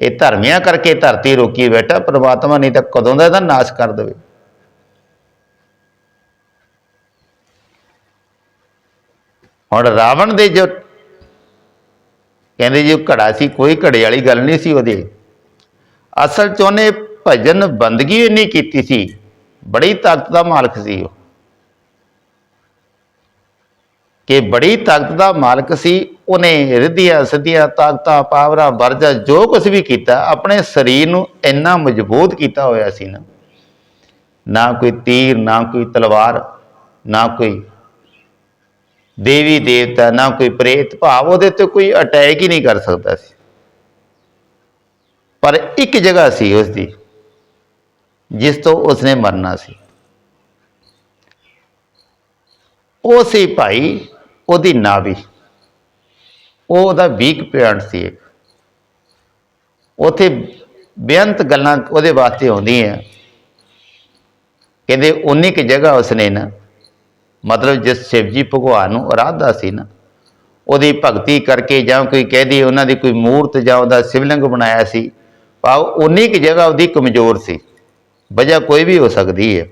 ਇਹ ਧਰਮੀਆਂ ਕਰਕੇ ਧਰਤੀ ਰੋਕੀ ਬੈਠਾ ਪ੍ਰਮਾਤਮਾ ਨਹੀਂ ਤਾਂ ਕਦੋਂ ਦਾ ਇਹਦਾ ਨਾਸ਼ ਕਰ ਦੇਵੇ। ਹੁਣ ਰਾਵਣ ਦੇ ਜੋ ਕਹਿੰਦੇ ਜੋ ਘੜਾ ਸੀ, ਕੋਈ ਘੜੇ ਵਾਲੀ ਗੱਲ ਨਹੀਂ ਸੀ ਉਹਦੇ। ਅਸਲ ਚ ਉਹਨੇ ਭਜਨ ਬੰਦਗੀ ਇੰਨੀ ਕੀਤੀ ਸੀ, ਬੜੀ ਤਾਕਤ ਦਾ ਮਾਲਕ ਸੀ ਉਹ। ਕਿ ਬੜੀ ਤਾਕਤ ਦਾ ਮਾਲਕ ਸੀ, ਉਹਨੇ ਰਿੱਧੀਆਂ ਸਿੱਧੀਆਂ ਤਾਕਤਾਂ, ਪਾਵਰਾਂ, ਵਰਜਾ, ਜੋ ਕੁਝ ਵੀ ਕੀਤਾ, ਆਪਣੇ ਸਰੀਰ ਨੂੰ ਇੰਨਾ ਮਜ਼ਬੂਤ ਕੀਤਾ ਹੋਇਆ ਸੀ ਨਾ। ਨਾ ਕੋਈ ਤੀਰ, ਨਾ ਕੋਈ ਤਲਵਾਰ, ਨਾ ਕੋਈ ਦੇਵੀ ਦੇਵਤਾ ਨਾ ਕੋਈ ਪ੍ਰੇਤ ਭਾਵ ਉਹਦੇ ਤੇ ਕੋਈ ਅਟੈਕ ਹੀ ਨਹੀਂ ਕਰ ਸਕਦਾ ਸੀ। ਪਰ ਇੱਕ ਜਗ੍ਹਾ ਸੀ ਉਸ ਦੀ ਜਿਸ ਤੋਂ ਉਸਨੇ ਮਰਨਾ ਸੀ। ਉਹ ਸੀ ਭਾਈ ਉਹਦੀ ਨਾਭੀ ਉਹ ਉਹਦਾ ਵੀਕ ਪੁਆਇੰਟ ਸੀ ਇੱਕ। ਉਥੇ ਬੇਅੰਤ ਗੱਲਾਂ ਉਹਦੇ ਵਾਸਤੇ ਆਉਂਦੀਆਂ। ਕਹਿੰਦੇ, ਉਨੀ ਕੁ ਜਗ੍ਹਾ ਉਸਨੇ ਨਾ, ਮਤਲਬ ਜਿਸ ਸ਼ਿਵਜੀ ਭਗਵਾਨ ਨੂੰ ਅਰਾਧਾ ਸੀ ਨਾ, ਉਹਦੀ ਭਗਤੀ ਕਰਕੇ ਜਾਂ ਕੋਈ ਕਹਦੀ ਉਹਨਾਂ ਦੀ ਕੋਈ ਮੂਰਤ ਜਾਂ ਉਹਦਾ ਸ਼ਿਵਲਿੰਗ ਬਣਾਇਆ ਸੀ, ਭਾਵ ਉਨੀ ਕੁ ਜਗ੍ਹਾ ਉਹਦੀ ਕਮਜ਼ੋਰ ਸੀ। ਵਜ੍ਹਾ ਕੋਈ ਵੀ ਹੋ ਸਕਦੀ ਹੈ।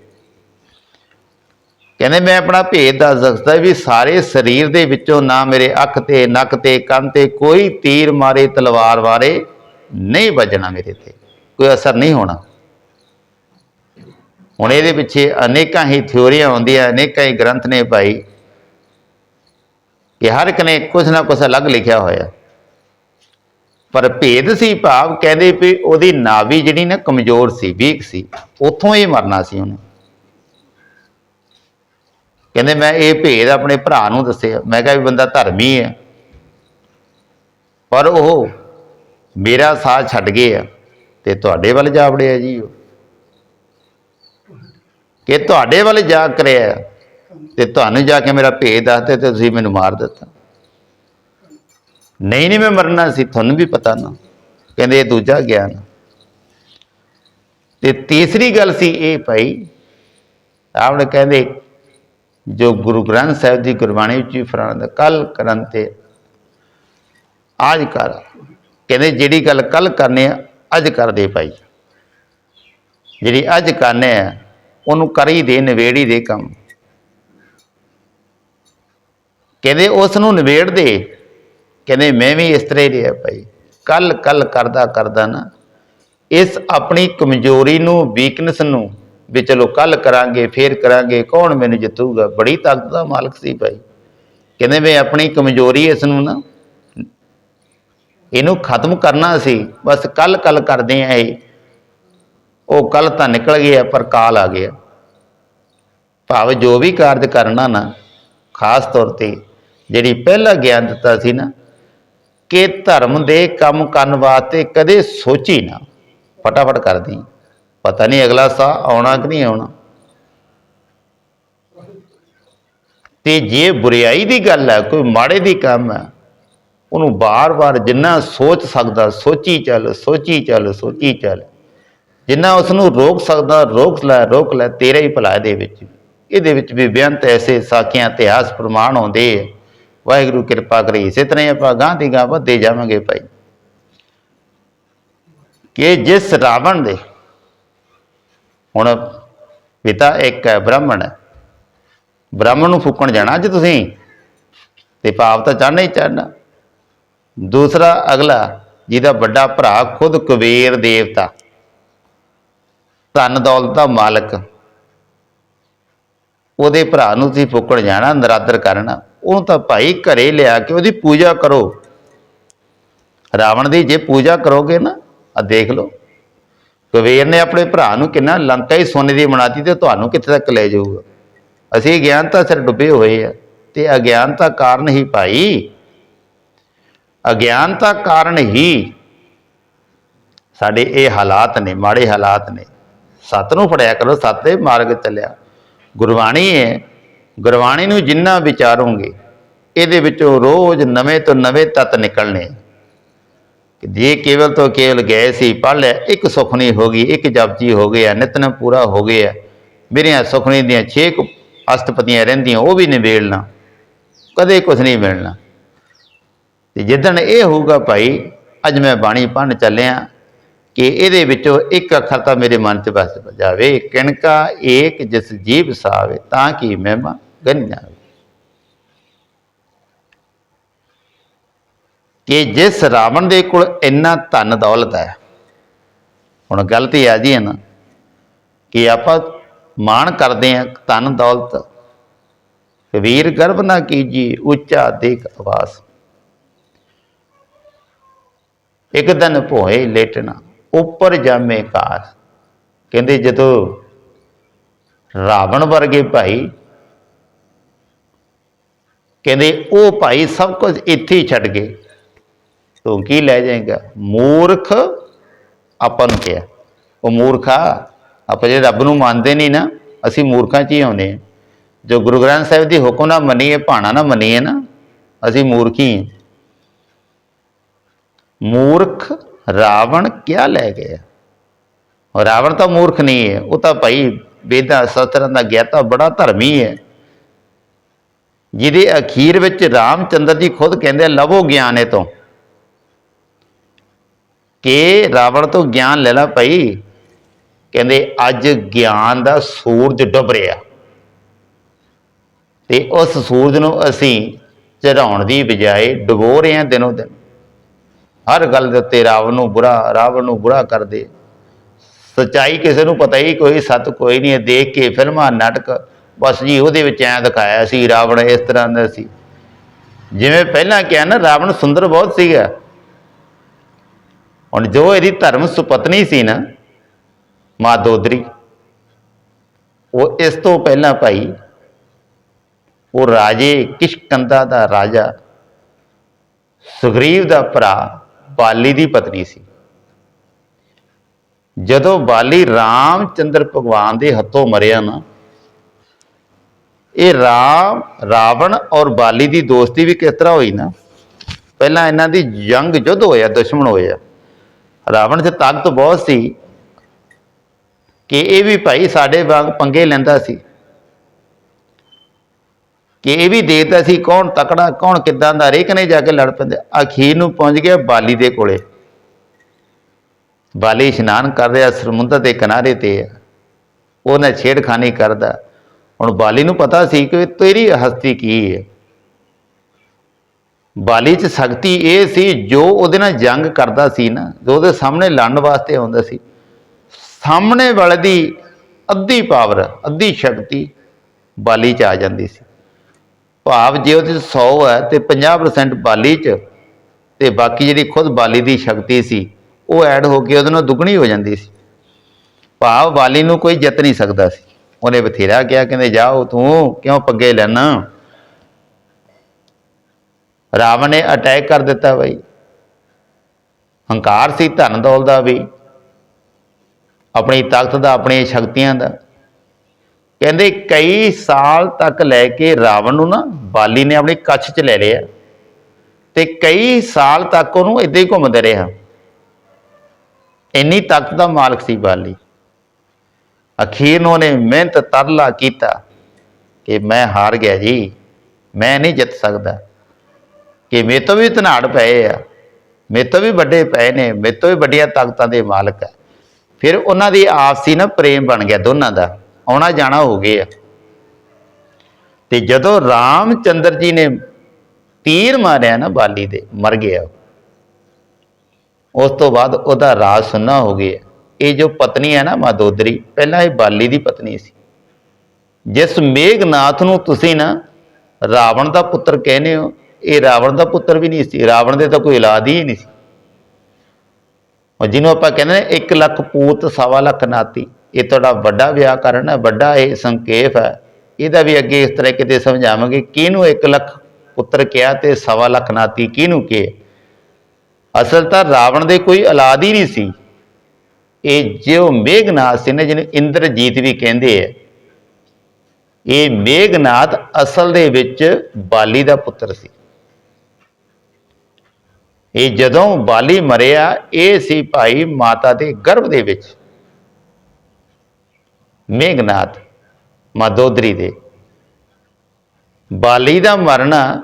ਕਹਿੰਦੇ, ਮੈਂ ਆਪਣਾ ਭੇਦ ਦੱਸ ਸਕਦਾ ਵੀ ਸਾਰੇ ਸਰੀਰ ਦੇ ਵਿੱਚੋਂ ਨਾ ਮੇਰੇ ਅੱਖ ਤੇ, ਨੱਕ ਤੇ, ਕੰਨ ਤੇ ਕੋਈ ਤੀਰ ਮਾਰੇ ਤਲਵਾਰ ਮਾਰੇ ਨਹੀਂ ਵੱਜਣਾ ਮੇਰੇ ਤੇ। ਕੋਈ ਅਸਰ ਨਹੀਂ ਹੋਣਾ। ਹੁਣ ਇਹਦੇ ਪਿੱਛੇ ਅਨੇਕਾਂ ਹੀ ਥਿਉਰੀਆਂ ਆਉਂਦੀਆਂ, ਅਨੇਕਾਂ ਹੀ ਗ੍ਰੰਥ ਨੇ ਭਾਈ, ਕਿ ਹਰ ਇੱਕ ਨੇ ਕੁਝ ਨਾ ਕੁਝ ਅਲੱਗ ਲਿਖਿਆ ਹੋਇਆ। ਪਰ ਭੇਦ ਸੀ ਭਾਵ ਕਹਿੰਦੇ ਵੀ ਉਹਦੀ ਨਾਵੀ ਜਿਹੜੀ ਨਾ ਕਮਜ਼ੋਰ ਸੀ, ਵੀਕ ਸੀ, ਉੱਥੋਂ ਹੀ ਮਰਨਾ ਸੀ ਉਹਨੂੰ। ਕਹਿੰਦੇ ਮੈਂ ਇਹ ਭੇਦ ਆਪਣੇ ਭਰਾ ਨੂੰ ਦੱਸਿਆ। ਮੈਂ ਕਿਹਾ ਵੀ ਬੰਦਾ ਧਰਮੀ ਹੈ। ਪਰ ਉਹ ਮੇਰਾ ਸਾਥ ਛੱਡ ਗਏ ਆ ਤੇ ਤੁਹਾਡੇ ਵੱਲ ਜਾ ਵੜਿਆ ਜੀ ਉਹ। ਕਿ ਤੁਹਾਡੇ ਵੱਲ ਜਾ ਕਰਿਆ ਤੇ ਤੁਹਾਨੂੰ ਜਾ ਕੇ ਮੇਰਾ ਭੇਦ ਦੱਸਦੇ ਤੇ ਤੁਸੀਂ ਮੈਨੂੰ ਮਾਰ ਦਿੱਤਾ। ਨਹੀਂ ਨਹੀਂ ਮੈਂ ਮਰਨਾ ਸੀ, ਤੁਹਾਨੂੰ ਵੀ ਪਤਾ ਨਾ। ਕਹਿੰਦੇ ਇਹ ਦੂਜਾ ਗਿਆਨ। ਤੇ ਤੀਸਰੀ ਗੱਲ ਸੀ ਇਹ ਭਾਈ ਆਪਨੇ ਕਹਿੰਦੇ ਜੋ ਗੁਰੂ ਗ੍ਰੰਥ ਸਾਹਿਬ ਦੀ ਗੁਰਬਾਣੀ ਵਿੱਚ ਵੀ ਫਰਾਨ ਕੱਲ ਕਰਨ ਤੇ ਅੱਜ ਕਰ, ਕਹਿੰਦੇ ਜਿਹੜੀ ਗੱਲ ਕੱਲ ਕਰਨੇ ਆ, ਅੱਜ ਕਰਦੇ ਭਾਈ। ਜਿਹੜੀ ਅੱਜ ਕਰਨੇ ਆ, ਉਹਨੂੰ ਕਰੀ ਹੀ ਦੇ ਨਵੇੜੀ ਦੇ ਕੰਮ। ਕਹਿੰਦੇ ਉਸ ਨੂੰ ਨਿਬੇੜ ਦੇ। ਕਹਿੰਦੇ ਮੈਂ ਵੀ ਇਸ ਤਰ੍ਹਾਂ ਹੀ ਰਿਹਾ ਭਾਈ। ਕੱਲ ਕੱਲ ਕਰਦਾ ਕਰਦਾ ਨਾ, ਇਸ ਆਪਣੀ ਕਮਜ਼ੋਰੀ ਨੂੰ ਵੀਕਨੈਸ ਨੂੰ ਵੀ ਚਲੋ ਕੱਲ ਕਰਾਂਗੇ, ਫੇਰ ਕਰਾਂਗੇ, ਕੌਣ ਮੈਨੂੰ ਜਿੱਤੂਗਾ? ਬੜੀ ਤਾਕਤ ਦਾ ਮਾਲਕ ਸੀ ਭਾਈ। ਕਹਿੰਦੇ ਮੈਂ ਆਪਣੀ ਕਮਜ਼ੋਰੀ ਇਸ ਨੂੰ ਨਾ ਇਹਨੂੰ ਖਤਮ ਕਰਨਾ ਸੀ। ਬਸ ਕੱਲ ਕੱਲ ਕਰਦੇ ਆ ਇਹ। ਉਹ ਕੱਲ ਤਾਂ ਨਿਕਲ ਗਿਆ, ਪਰ ਕਾਲ ਆ ਗਿਆ। ਭਾਵ ਜੋ ਵੀ ਕਾਰਜ ਕਰਨਾ ਨਾ, ਖਾਸ ਤੌਰ ਤੇ ਜਿਹੜੀ ਪਹਿਲਾ ਗਿਆਨ ਦਿੱਤਾ ਸੀ ਨਾ, ਕਿ ਧਰਮ ਦੇ ਕੰਮ ਕਰਨ ਵਾਸਤੇ ਕਦੇ ਸੋਚੀ ਨਾ, ਫਟਾਫਟ ਕਰਦੀ। ਪਤਾ ਨਹੀਂ ਅਗਲਾ ਸਾਹ ਆਉਣਾ ਕਿ ਨਹੀਂ ਆਉਣਾ। ਤੇ ਜੇ ਬੁਰੀਾਈ ਦੀ ਗੱਲ ਹੈ, ਕੋਈ ਮਾੜੇ ਦੀ ਕੰਮ ਹੈ, ਉਹਨੂੰ ਬਾਰ-ਬਾਰ ਜਿੰਨਾ ਸੋਚ ਸਕਦਾ, ਸੋਚੀ ਚੱਲ ਸੋਚੀ ਚੱਲ ਸੋਚੀ ਚੱਲ, ਜਿੰਨਾ ਉਸ ਨੂੰ ਰੋਕ ਸਕਦਾ, ਰੋਕ ਲੈ ਰੋਕ ਲੈ, ਤੇਰਾ ਹੀ ਭਲਾ ਦੇ ਵਿੱਚ। ਇਹਦੇ ਵਿੱਚ ਵੀ ਬੇਅੰਤ ਐਸੇ ਸਾਖੀਆਂ ਇਤਿਹਾਸ ਪ੍ਰਮਾਣ ਆਉਂਦੇ ਆ। ਵਾਹਿਗੁਰੂ ਕਿਰਪਾ ਕਰੇ, ਇਸੇ ਤਰ੍ਹਾਂ ਹੀ ਆਪਾਂ ਗਾਂ ਦੀ ਗਾਂ ਵਧਦੇ ਜਾਵਾਂਗੇ ਭਾਈ। ਕਿ ਜਿਸ ਰਾਵਣ ਦੇ ਹੁਣ ਪਿਤਾ ਇੱਕ ਹੈ ਬ੍ਰਾਹਮਣ। ਹੈ ਬ੍ਰਾਹਮਣ ਨੂੰ ਫੂਕਣ ਜਾਣਾ ਅੱਜ ਤੁਸੀਂ? ਤੇ ਪਾਪ ਤਾਂ ਚੜ੍ਹਨਾ ਹੀ ਚੜ੍ਹਨਾ। ਦੂਸਰਾ ਅਗਲਾ, ਜਿਹਦਾ ਵੱਡਾ ਭਰਾ ਖੁਦ ਕੁਬੇਰ ਦੇਵਤਾ। ਧਨ ਦੌਲਤ ਦਾ ਮਾਲਕ। ਉਹਦੇ ਭਰਾ ਨੂੰ ਤੁਸੀਂ ਫੂਕਣ ਜਾਣਾ, ਨਰਾਦਰ ਕਰਨਾ। ਉਹਨੂੰ ਤਾਂ ਭਾਈ ਘਰੇ ਲਿਆ ਕੇ ਉਹਦੀ ਪੂਜਾ ਕਰੋ। ਰਾਵਣ ਦੀ ਜੇ ਪੂਜਾ ਕਰੋਗੇ ਨਾ ਆ ਦੇਖ ਲਓ। ਕੁਬੇਰ ਨੇ ਆਪਣੇ ਭਰਾ ਨੂੰ ਕਿੰਨਾ ਲੰਕਾ ਹੀ ਸੋਨੇ ਦੀ ਬਣਾਤੀ ਤੇ ਤੁਹਾਨੂੰ ਕਿੱਥੇ ਤੱਕ ਲੈ ਜਾਊਗਾ? ਅਸੀਂ ਗਿਆਨਤਾ ਸਿਰ ਡੁੱਬੇ ਹੋਏ ਆ ਤੇ ਅਗਿਆਨਤਾ ਕਾਰਨ ਹੀ ਭਾਈ। ਅਗਿਆਨਤਾ ਕਾਰਨ ਹੀ ਸਾਡੇ ਇਹ ਹਾਲਾਤ ਨੇ, ਮਾੜੇ ਹਾਲਾਤ ਨੇ। ਸੱਤ ਨੂੰ ਫੜਿਆ ਕਰੋ, ਸੱਤ ਦੇ ਮਾਰਗ ਚੱਲਿਆ। ਗੁਰਬਾਣੀ ਹੈ, ਗੁਰਬਾਣੀ ਨੂੰ ਜਿੰਨਾ ਵਿਚਾਰੋਗੇ, ਇਹਦੇ ਵਿੱਚੋਂ ਰੋਜ਼ ਨਵੇਂ ਤੋਂ ਨਵੇਂ ਤੱਤ ਨਿਕਲਣੇ। ਜੇ ਕੇਵਲ ਤੋਂ ਕੇਵਲ ਗਏ ਸੀ, ਪੜ੍ਹ ਲਿਆ, ਇੱਕ ਸੁਖਣੀ ਹੋ ਗਈ, ਇੱਕ ਜਪਜੀ ਹੋ ਗਿਆ ਨਿਤਨ ਪੂਰਾ ਹੋ ਗਿਆ। ਮੇਰੀਆਂ ਸੁਖਣੀ ਦੀਆਂ 6 ਅਸ਼ਟਪਦੀਆਂ ਰਹਿੰਦੀਆਂ, ਉਹ ਵੀ ਨਿਬੇੜਨਾ ਕਦੇ ਕੁਝ ਨਹੀਂ ਮਿਲਣਾ। ਤੇ ਜਿੱਦਣ ਇਹ ਹੋਊਗਾ ਭਾਈ, ਅੱਜ ਮੈਂ ਬਾਣੀ ਪੜ੍ਹਨ ਚੱਲਿਆ ਕਿ ਇਹਦੇ ਵਿੱਚੋਂ ਇੱਕ ਅੱਖਰ ਤਾਂ ਮੇਰੇ ਮਨ 'ਚ ਬਸ ਜਾਵੇ, ਕਿਣਕਾ ਏਕ ਜਿਸ ਜੀਵ ਸਾਵੇ, ਤਾਂ ਕਿ ਮਹਿਮਾ ਗਨ ਕਿ ਜਿਸ ਰਾਵਣ ਦੇ ਕੋਲ ਇੰਨਾ ਧਨ ਦੌਲਤ ਹੈ, ਹੁਣ ਗਲਤੀ ਆ ਜੀ ਹੈ ਨਾ, ਕਿ ਆਪਾਂ ਮਾਣ ਕਰਦੇ ਆ ਧਨ ਦੌਲਤ। ਕਬੀਰ ਗਰਭ ਨਾ ਕੀਜੀ, ਉੱਚਾ ਦੇਖ ਆਵਾਸ। ਇੱਕ ਦਿਨ ਭੋਏ ਲੇਟਣਾ, ਉੱਪਰ ਜਾਮੇ ਕਾਰ ਕਹਿੰਦੇ ਜਦੋਂ ਰਾਵਣ ਵਰਗੇ ਭਾਈ, ਕਹਿੰਦੇ ਉਹ ਭਾਈ ਸਭ ਕੁਝ ਇੱਥੇ ਹੀ ਛੱਡ ਗਏ। ਤੂੰ ਕੀ ਲੈ ਜਾਏਗਾ? ਮੂਰਖ ਆਪਾਂ ਨੂੰ ਕਿਹਾ। ਉਹ ਮੂਰਖਾ ਆਪਾਂ ਜੇ ਰੱਬ ਨੂੰ ਮੰਨਦੇ ਨਹੀਂ ਨਾ ਅਸੀਂ ਮੂਰਖਾਂ 'ਚ ਹੀ ਆਉਂਦੇ ਹਾਂ। ਜੋ ਗੁਰੂ ਗ੍ਰੰਥ ਸਾਹਿਬ ਦੀ ਹੁਕਮ ਨਾ ਮੰਨੀਏ ਭਾਣਾ ਨਾ ਮੰਨੀਏ ਨਾ ਅਸੀਂ ਮੂਰਖੀ ਹਾਂ ਮੂਰਖ ਰਾਵਣ ਕਿਆ ਲੈ ਗਿਆ? ਔਰ ਰਾਵਣ ਤਾਂ ਮੂਰਖ ਨਹੀਂ ਹੈ ਉਹ ਤਾਂ ਭਾਈ ਵੇਦਾਂ ਸ਼ਸਤਰਾਂ ਦਾ ਗਿਆਤਾ ਬੜਾ ਧਰਮੀ ਹੈ। ਜਿਹਦੇ ਅਖੀਰ ਵਿੱਚ ਰਾਮਚੰਦਰ ਜੀ ਖੁਦ ਕਹਿੰਦੇ ਆ, ਲਵੋ ਗਿਆਨ ਇਹ ਤੋਂ ਕਿ ਰਾਵਣ ਤੋਂ ਗਿਆਨ ਲੈ ਲੈ ਭਾਈ। ਕਹਿੰਦੇ, ਅੱਜ ਗਿਆਨ ਦਾ ਸੂਰਜ ਡੁੱਬ ਰਿਹਾ। ਤੇ ਉਸ ਸੂਰਜ ਨੂੰ ਅਸੀਂ ਚੜਾਉਣ ਦੀ ਬਜਾਏ ਡੁਬੋ ਰਹੇ ਹਾਂ ਦਿਨੋ ਦਿਨ। ਹਰ ਗੱਲ ਦੇ ਉੱਤੇ ਰਾਵਣ ਨੂੰ ਬੁਰਾ, ਰਾਵਣ ਨੂੰ ਬੁਰਾ ਕਰਦੇ। ਸਚਾਈ ਕਿਸੇ ਨੂੰ ਪਤਾ ਹੀ ਕੋਈ ਸੱਤ ਕੋਈ ਨਹੀਂ ਹੈ। ਦੇਖ ਕੇ ਫਿਲਮਾਂ, ਨਾਟਕ, ਬਸ ਜੀ ਉਹਦੇ ਵਿੱਚ ਐਂ ਦਿਖਾਇਆ ਸੀ, ਰਾਵਣ ਇਸ ਤਰ੍ਹਾਂ ਦਾ ਸੀ। ਜਿਵੇਂ ਪਹਿਲਾਂ ਕਿਹਾ ਨਾ, ਰਾਵਣ ਸੁੰਦਰ ਬਹੁਤ ਸੀਗਾ। ਹੁਣ ਜੋ ਇਹਦੀ ਧਰਮ ਸੁਪਤਨੀ ਸੀ ਨਾ, ਮਾਂ ਦੋਦਰੀ ਉਹ ਇਸ ਤੋਂ ਪਹਿਲਾਂ ਭਾਈ, ਉਹ ਰਾਜੇ ਕਿਸ਼ਕੰਦਾ ਦਾ ਰਾਜਾ, ਸੁਗਰੀਵ ਦਾ ਭਰਾ ਬਾਲੀ ਦੀ ਪਤਨੀ ਸੀ। ਜਦੋਂ ਬਾਲੀ ਰਾਮ ਚੰਦਰ ਭਗਵਾਨ ਦੇ ਹੱਥੋਂ ਮਰਿਆ ਨਾ, ਇਹ ਰਾਮ, ਰਾਵਣ ਔਰ ਬਾਲੀ ਦੀ ਦੋਸਤੀ ਵੀ ਕਿਸ ਤਰ੍ਹਾਂ ਹੋਈ ਨਾ, ਪਹਿਲਾਂ ਇਹਨਾਂ ਦੀ ਜੰਗ ਯੁੱਧ ਹੋਇਆ, ਦੁਸ਼ਮਣ ਹੋਇਆ। ਰਾਵਣ 'ਚ ਤਾਕਤ ਬਹੁਤ ਸੀ ਕਿ ਇਹ ਵੀ ਭਾਈ ਸਾਡੇ ਵਾਂਗ ਪੰਗੇ ਲੈਂਦਾ ਸੀ। ਕਿ ਇਹ ਵੀ ਦੇਖਦਾ ਸੀ ਕੌਣ ਤਕੜਾ, ਕੌਣ ਕਿੱਦਾਂ ਦਾ ਰੇਕ ਨੇ ਜਾ ਕੇ ਲੜ ਪੈਂਦੇ। ਅਖੀਰ ਨੂੰ ਪਹੁੰਚ ਗਿਆ ਬਾਲੀ ਦੇ ਕੋਲੇ। ਬਾਲੀ ਇਸ਼ਨਾਨ ਕਰ ਰਿਹਾ, ਸਮੁੰਦਰ ਦੇ ਕਿਨਾਰੇ ਤੇ ਹੈ ਉਹਨੇ ਛੇੜਖਾਨੀ ਕਰਦਾ। ਹੁਣ ਬਾਲੀ ਨੂੰ ਪਤਾ ਸੀ ਕਿ ਤੇਰੀ ਹਸਤੀ ਕੀ ਹੈ। ਬਾਲੀ 'ਚ ਸ਼ਕਤੀ ਇਹ ਸੀ ਜੋ ਉਹਦੇ ਨਾਲ ਜੰਗ ਕਰਦਾ ਸੀ ਨਾ, ਜੋ ਉਹਦੇ ਸਾਹਮਣੇ ਲੜਨ ਵਾਸਤੇ ਆਉਂਦਾ ਸੀ। ਸਾਹਮਣੇ ਵਾਲੇ ਦੀ ਅੱਧੀ ਪਾਵਰ, ਅੱਧੀ ਸ਼ਕਤੀ ਬਾਲੀ 'ਚ ਆ ਜਾਂਦੀ ਸੀ। ਭਾਵ ਜੇ ਉਹਦੇ 'ਚ 100 ਹੈ ਤੇ 50% ਬਾਲੀ 'ਚ, ਤੇ ਬਾਕੀ ਜਿਹੜੀ ਖੁਦ ਬਾਲੀ ਦੀ ਸ਼ਕਤੀ ਸੀ, ਉਹ ਐਡ ਹੋ ਕੇ ਉਹਦੇ ਨਾਲ ਦੁੱਗਣੀ ਹੋ ਜਾਂਦੀ ਸੀ। ਭਾਵ ਬਾਲੀ ਨੂੰ ਕੋਈ ਜਿੱਤ ਨਹੀਂ ਸਕਦਾ ਸੀ। ਉਹਨੇ ਬਥੇਰਾ ਕਿਹਾ, ਕਹਿੰਦੇ, ਜਾਓ ਤੂੰ, ਕਿਉਂ ਪੱਗੇ ਲੈਣਾ? ਰਾਵਣ ਨੇ ਅਟੈਕ ਕਰ ਦਿੱਤਾ ਬਈ। ਹੰਕਾਰ ਸੀ, ਧਨ ਦੌਲ ਦਾ ਵੀ। ਆਪਣੀ ਤਾਕਤ ਦਾ, ਆਪਣੀਆਂ ਸ਼ਕਤੀਆਂ ਦਾ। ਕਹਿੰਦੇ ਕਈ ਸਾਲ ਤੱਕ ਲੈ ਕੇ ਰਾਵਣ ਨੂੰ ਨਾ ਬਾਲੀ ਨੇ ਆਪਣੀ ਕੱਛ 'ਚ ਲੈ ਲਿਆ। ਤੇ ਕਈ ਸਾਲ ਤੱਕ ਉਹਨੂੰ ਇਦਾਂ ਹੀ ਘੁੰਮਦੇ ਰਿਹਾ। ਇੰਨੀ ਤਾਕਤ ਦਾ ਮਾਲਕ ਸੀ ਬਾਲੀ। ਅਖੀਰ ਨੂੰ ਉਹਨੇ ਮਿਹਨਤ ਤਰਲਾ ਕੀਤਾ ਕਿ ਮੈਂ ਹਾਰ ਗਿਆ ਜੀ, ਮੈਂ ਨਹੀਂ ਜਿੱਤ ਸਕਦਾ। ਕਿ ਮੇਰੇ ਤੋਂ ਵੀ ਧਨਾੜ ਪਏ ਆ। ਮੇਰੇ ਤੋਂ ਵੀ ਵੱਡੇ ਪਏ ਨੇ। ਮੇਰੇ ਤੋਂ ਵੀ ਵੱਡੀਆਂ ਤਾਕਤਾਂ ਦੇ ਮਾਲਕ ਹੈ ਫਿਰ ਉਹਨਾਂ ਦੀ ਆਪਸੀ ਨਾ, ਪ੍ਰੇਮ ਬਣ ਗਿਆ ਦੋਨਾਂ ਦਾ। ਆਉਣਾ ਜਾਣਾ ਹੋ ਗਿਆ ਤੇ ਜਦੋਂ ਰਾਮ ਚੰਦਰ ਜੀ ਨੇ ਤੀਰ ਮਾਰਿਆ ਨਾ ਬਾਲੀ ਦੇ, ਮਰ ਗਿਆ ਉਹ। ਉਸ ਤੋਂ ਬਾਅਦ ਉਹਦਾ ਰਾਜ ਸੁੰਨਾ ਹੋ ਗਿਆ। ਇਹ ਜੋ ਪਤਨੀ ਹੈ ਨਾ ਮਾਦੋਦਰੀ ਪਹਿਲਾਂ ਇਹ ਬਾਲੀ ਦੀ ਪਤਨੀ ਸੀ। ਜਿਸ ਮੇਘਨਾਥ ਨੂੰ ਤੁਸੀਂ ਨਾ ਰਾਵਣ ਦਾ ਪੁੱਤਰ ਕਹਿੰਦੇ ਹੋ ਇਹ ਰਾਵਣ ਦਾ ਪੁੱਤਰ ਵੀ ਨਹੀਂ ਸੀ, ਰਾਵਣ ਦੇ ਤਾਂ ਕੋਈ ਔਲਾਦ ਹੀ ਨਹੀਂ ਸੀ। ਜਿਹਨੂੰ ਆਪਾਂ ਕਹਿੰਦੇ ਨੇ 1 ਲੱਖ ਪੂਤ, ਸਵਾ ਲੱਖ ਨਾਤੀ, ਇਹ ਤੁਹਾਡਾ ਵੱਡਾ ਵਿਆਕਰਨ ਹੈ, ਵੱਡਾ ਇਹ ਸੰਕੇਤ ਹੈ। ਇਹਦਾ ਵੀ ਅੱਗੇ ਇਸ ਤਰ੍ਹਾਂ ਕਿਤੇ ਸਮਝਾਵਾਂਗੇ, ਕਿਹਨੂੰ 1 ਲੱਖ ਪੁੱਤਰ ਕਿਹਾ ਤੇ ਸਵਾ ਲੱਖ ਨਾਤੀ ਕਿਹਨੂੰ ਕਿਹਾ? ਅਸਲ ਤਾਂ ਰਾਵਣ ਦੇ ਕੋਈ ਔਲਾਦ ਹੀ ਨਹੀਂ ਸੀ। ਇਹ ਜੋ ਮੇਘਨਾਥ ਸੀ ਨਾ, ਜਿਹਨੂੰ ਇੰਦਰਜੀਤ ਵੀ ਕਹਿੰਦੇ ਆ। ਇਹ ਮੇਘਨਾਥ ਅਸਲ ਦੇ ਵਿੱਚ ਬਾਲੀ ਦਾ ਪੁੱਤਰ ਸੀ। ਇਹ ਜਦੋਂ ਬਾਲੀ ਮਰਿਆ, ਇਹ ਸੀ ਭਾਈ ਮਾਤਾ ਦੇ ਗਰਭ ਦੇ ਵਿੱਚ। ਮੇਘਨਾਥ ਮਾਦੋਦਰੀ ਦੇ। ਬਾਲੀ ਦਾ ਮਰਨਾ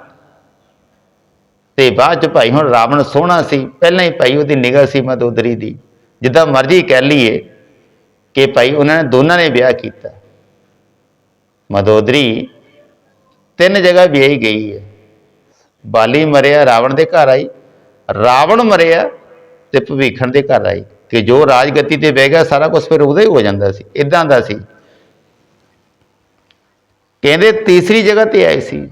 ਤੇ ਬਾਅਦ ਚ ਭਾਈ ਹੁਣ ਰਾਵਣ ਸੋਹਣਾ ਸੀ, ਪਹਿਲਾਂ ਹੀ ਭਾਈ ਉਹਦੀ ਨਿਗਾਹ ਸੀ ਮਾਦੋਦਰੀ ਦੀ। ਜਿੱਦਾਂ ਮਰਜ਼ੀ ਕਹਿ ਲਈਏ ਕਿ ਭਾਈ ਉਹਨਾਂ ਨੇ ਦੋਨਾਂ ਨੇ ਵਿਆਹ ਕੀਤਾ। ਮਦੋਦਰੀ ਤਿੰਨ ਜਗ੍ਹਾ ਵਿਆਹੀ ਗਈ ਹੈ। ਬਾਲੀ ਮਰਿਆ, ਰਾਵਣ ਦੇ ਘਰ ਆਈ। ਰਾਵਣ ਮਰਿਆ ਤੇ ਭਵਿੱਖਣ ਦੇ ਘਰ ਆਈ ਕਿ ਜੋ ਰਾਜਗਤੀ ਤੇ ਬਹਿ ਗਿਆ, ਸਾਰਾ ਕੁਝ ਫਿਰ ਉਹਦਾ ਹੀ ਹੋ ਜਾਂਦਾ ਸੀ ਇਦਾਂ ਦਾ ਸੀ। ਕਹਿੰਦੇ ਤੀਸਰੀ ਜਗ੍ਹਾ ਤੇ ਆਏ ਸੀ।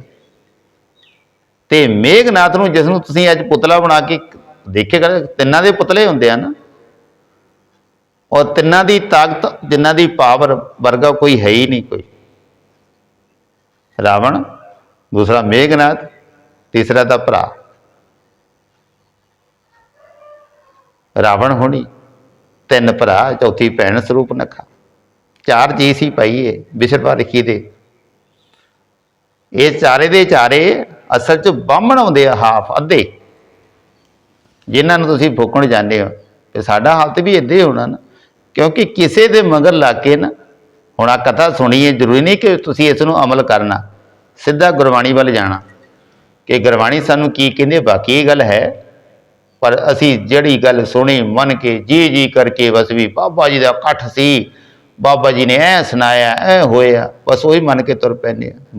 ਤੇ ਮੇਘਨਾਥ ਨੂੰ, ਜਿਸ ਨੂੰ ਤੁਸੀਂ ਅੱਜ ਪੁਤਲਾ ਬਣਾ ਕੇ ਦੇਖੇਗਾ ਤਿੰਨਾਂ ਦੇ ਪੁਤਲੇ ਹੁੰਦੇ ਹਨ ਔਰ ਤਿੰਨਾਂ ਦੀ ਤਾਕਤ ਜਿਨ੍ਹਾਂ ਦੀ ਪਾਵਰ ਵਰਗਾ ਕੋਈ ਹੈ ਹੀ ਨਹੀਂ ਕੋਈ। ਰਾਵਣ, ਦੂਸਰਾ ਮੇਘਨਾਥ, ਤੀਸਰਾ ਦਾ ਭਰਾ। ਰਾਵਣ ਹੋਣੀ, ਤਿੰਨ ਭਰਾ, ਚੌਥੀ ਭੈਣ ਸਰੂਪ ਨਖਾ ਚਾਰ ਜੀ ਸੀ ਪਾਈਏ ਇਹ ਵਿਸ਼ਰਪਾ ਲਿਖੀ ਦੇ। ਇਹ ਚਾਰੇ ਦੇ ਚਾਰੇ ਅਸਲ ਚ ਬਾਹਮਣ ਆਉਂਦੇ ਆ, ਹਾਫ, ਅੱਧੇ। ਜਿਨ੍ਹਾਂ ਨੂੰ ਤੁਸੀਂ ਫੂਕਣ ਜਾਂਦੇ ਹੋ। ਤੇ ਸਾਡਾ ਹਾਲਤ ਵੀ ਇੱਦਾਂ ਹੀ ਹੋਣਾ ਨਾ। ਕਿਉਂਕਿ ਕਿਸੇ ਦੇ ਮਗਰ ਲੱਗ ਕੇ ਨਾ, ਹੁਣ ਆ ਕਥਾ ਸੁਣੀਏ ਜ਼ਰੂਰੀ ਨਹੀਂ ਕਿ ਤੁਸੀਂ ਇਸ ਨੂੰ ਅਮਲ ਕਰਨਾ। ਸਿੱਧਾ ਗੁਰਬਾਣੀ ਵੱਲ ਜਾਣਾ। ਕਿ ਗੁਰਬਾਣੀ ਸਾਨੂੰ ਕੀ ਕਹਿੰਦੇ ਬਾਕੀ ਇਹ ਗੱਲ ਹੈ ਪਰ ਅਸੀਂ ਜਿਹੜੀ ਗੱਲ ਸੁਣੀ, ਮੰਨ ਕੇ ਜੀ ਜੀ ਕਰਕੇ ਬਸ ਵੀ ਬਾਬਾ ਜੀ ਦਾ ਇਕੱਠ ਸੀ। ਬਾਬਾ ਜੀ ਨੇ ਐ ਸੁਣਾਇਆ, ਐ ਹੋਇਆ, ਬਸ ਉਹੀ ਮੰਨ ਕੇ ਤੁਰ ਪੈਂਦੇ ਆ।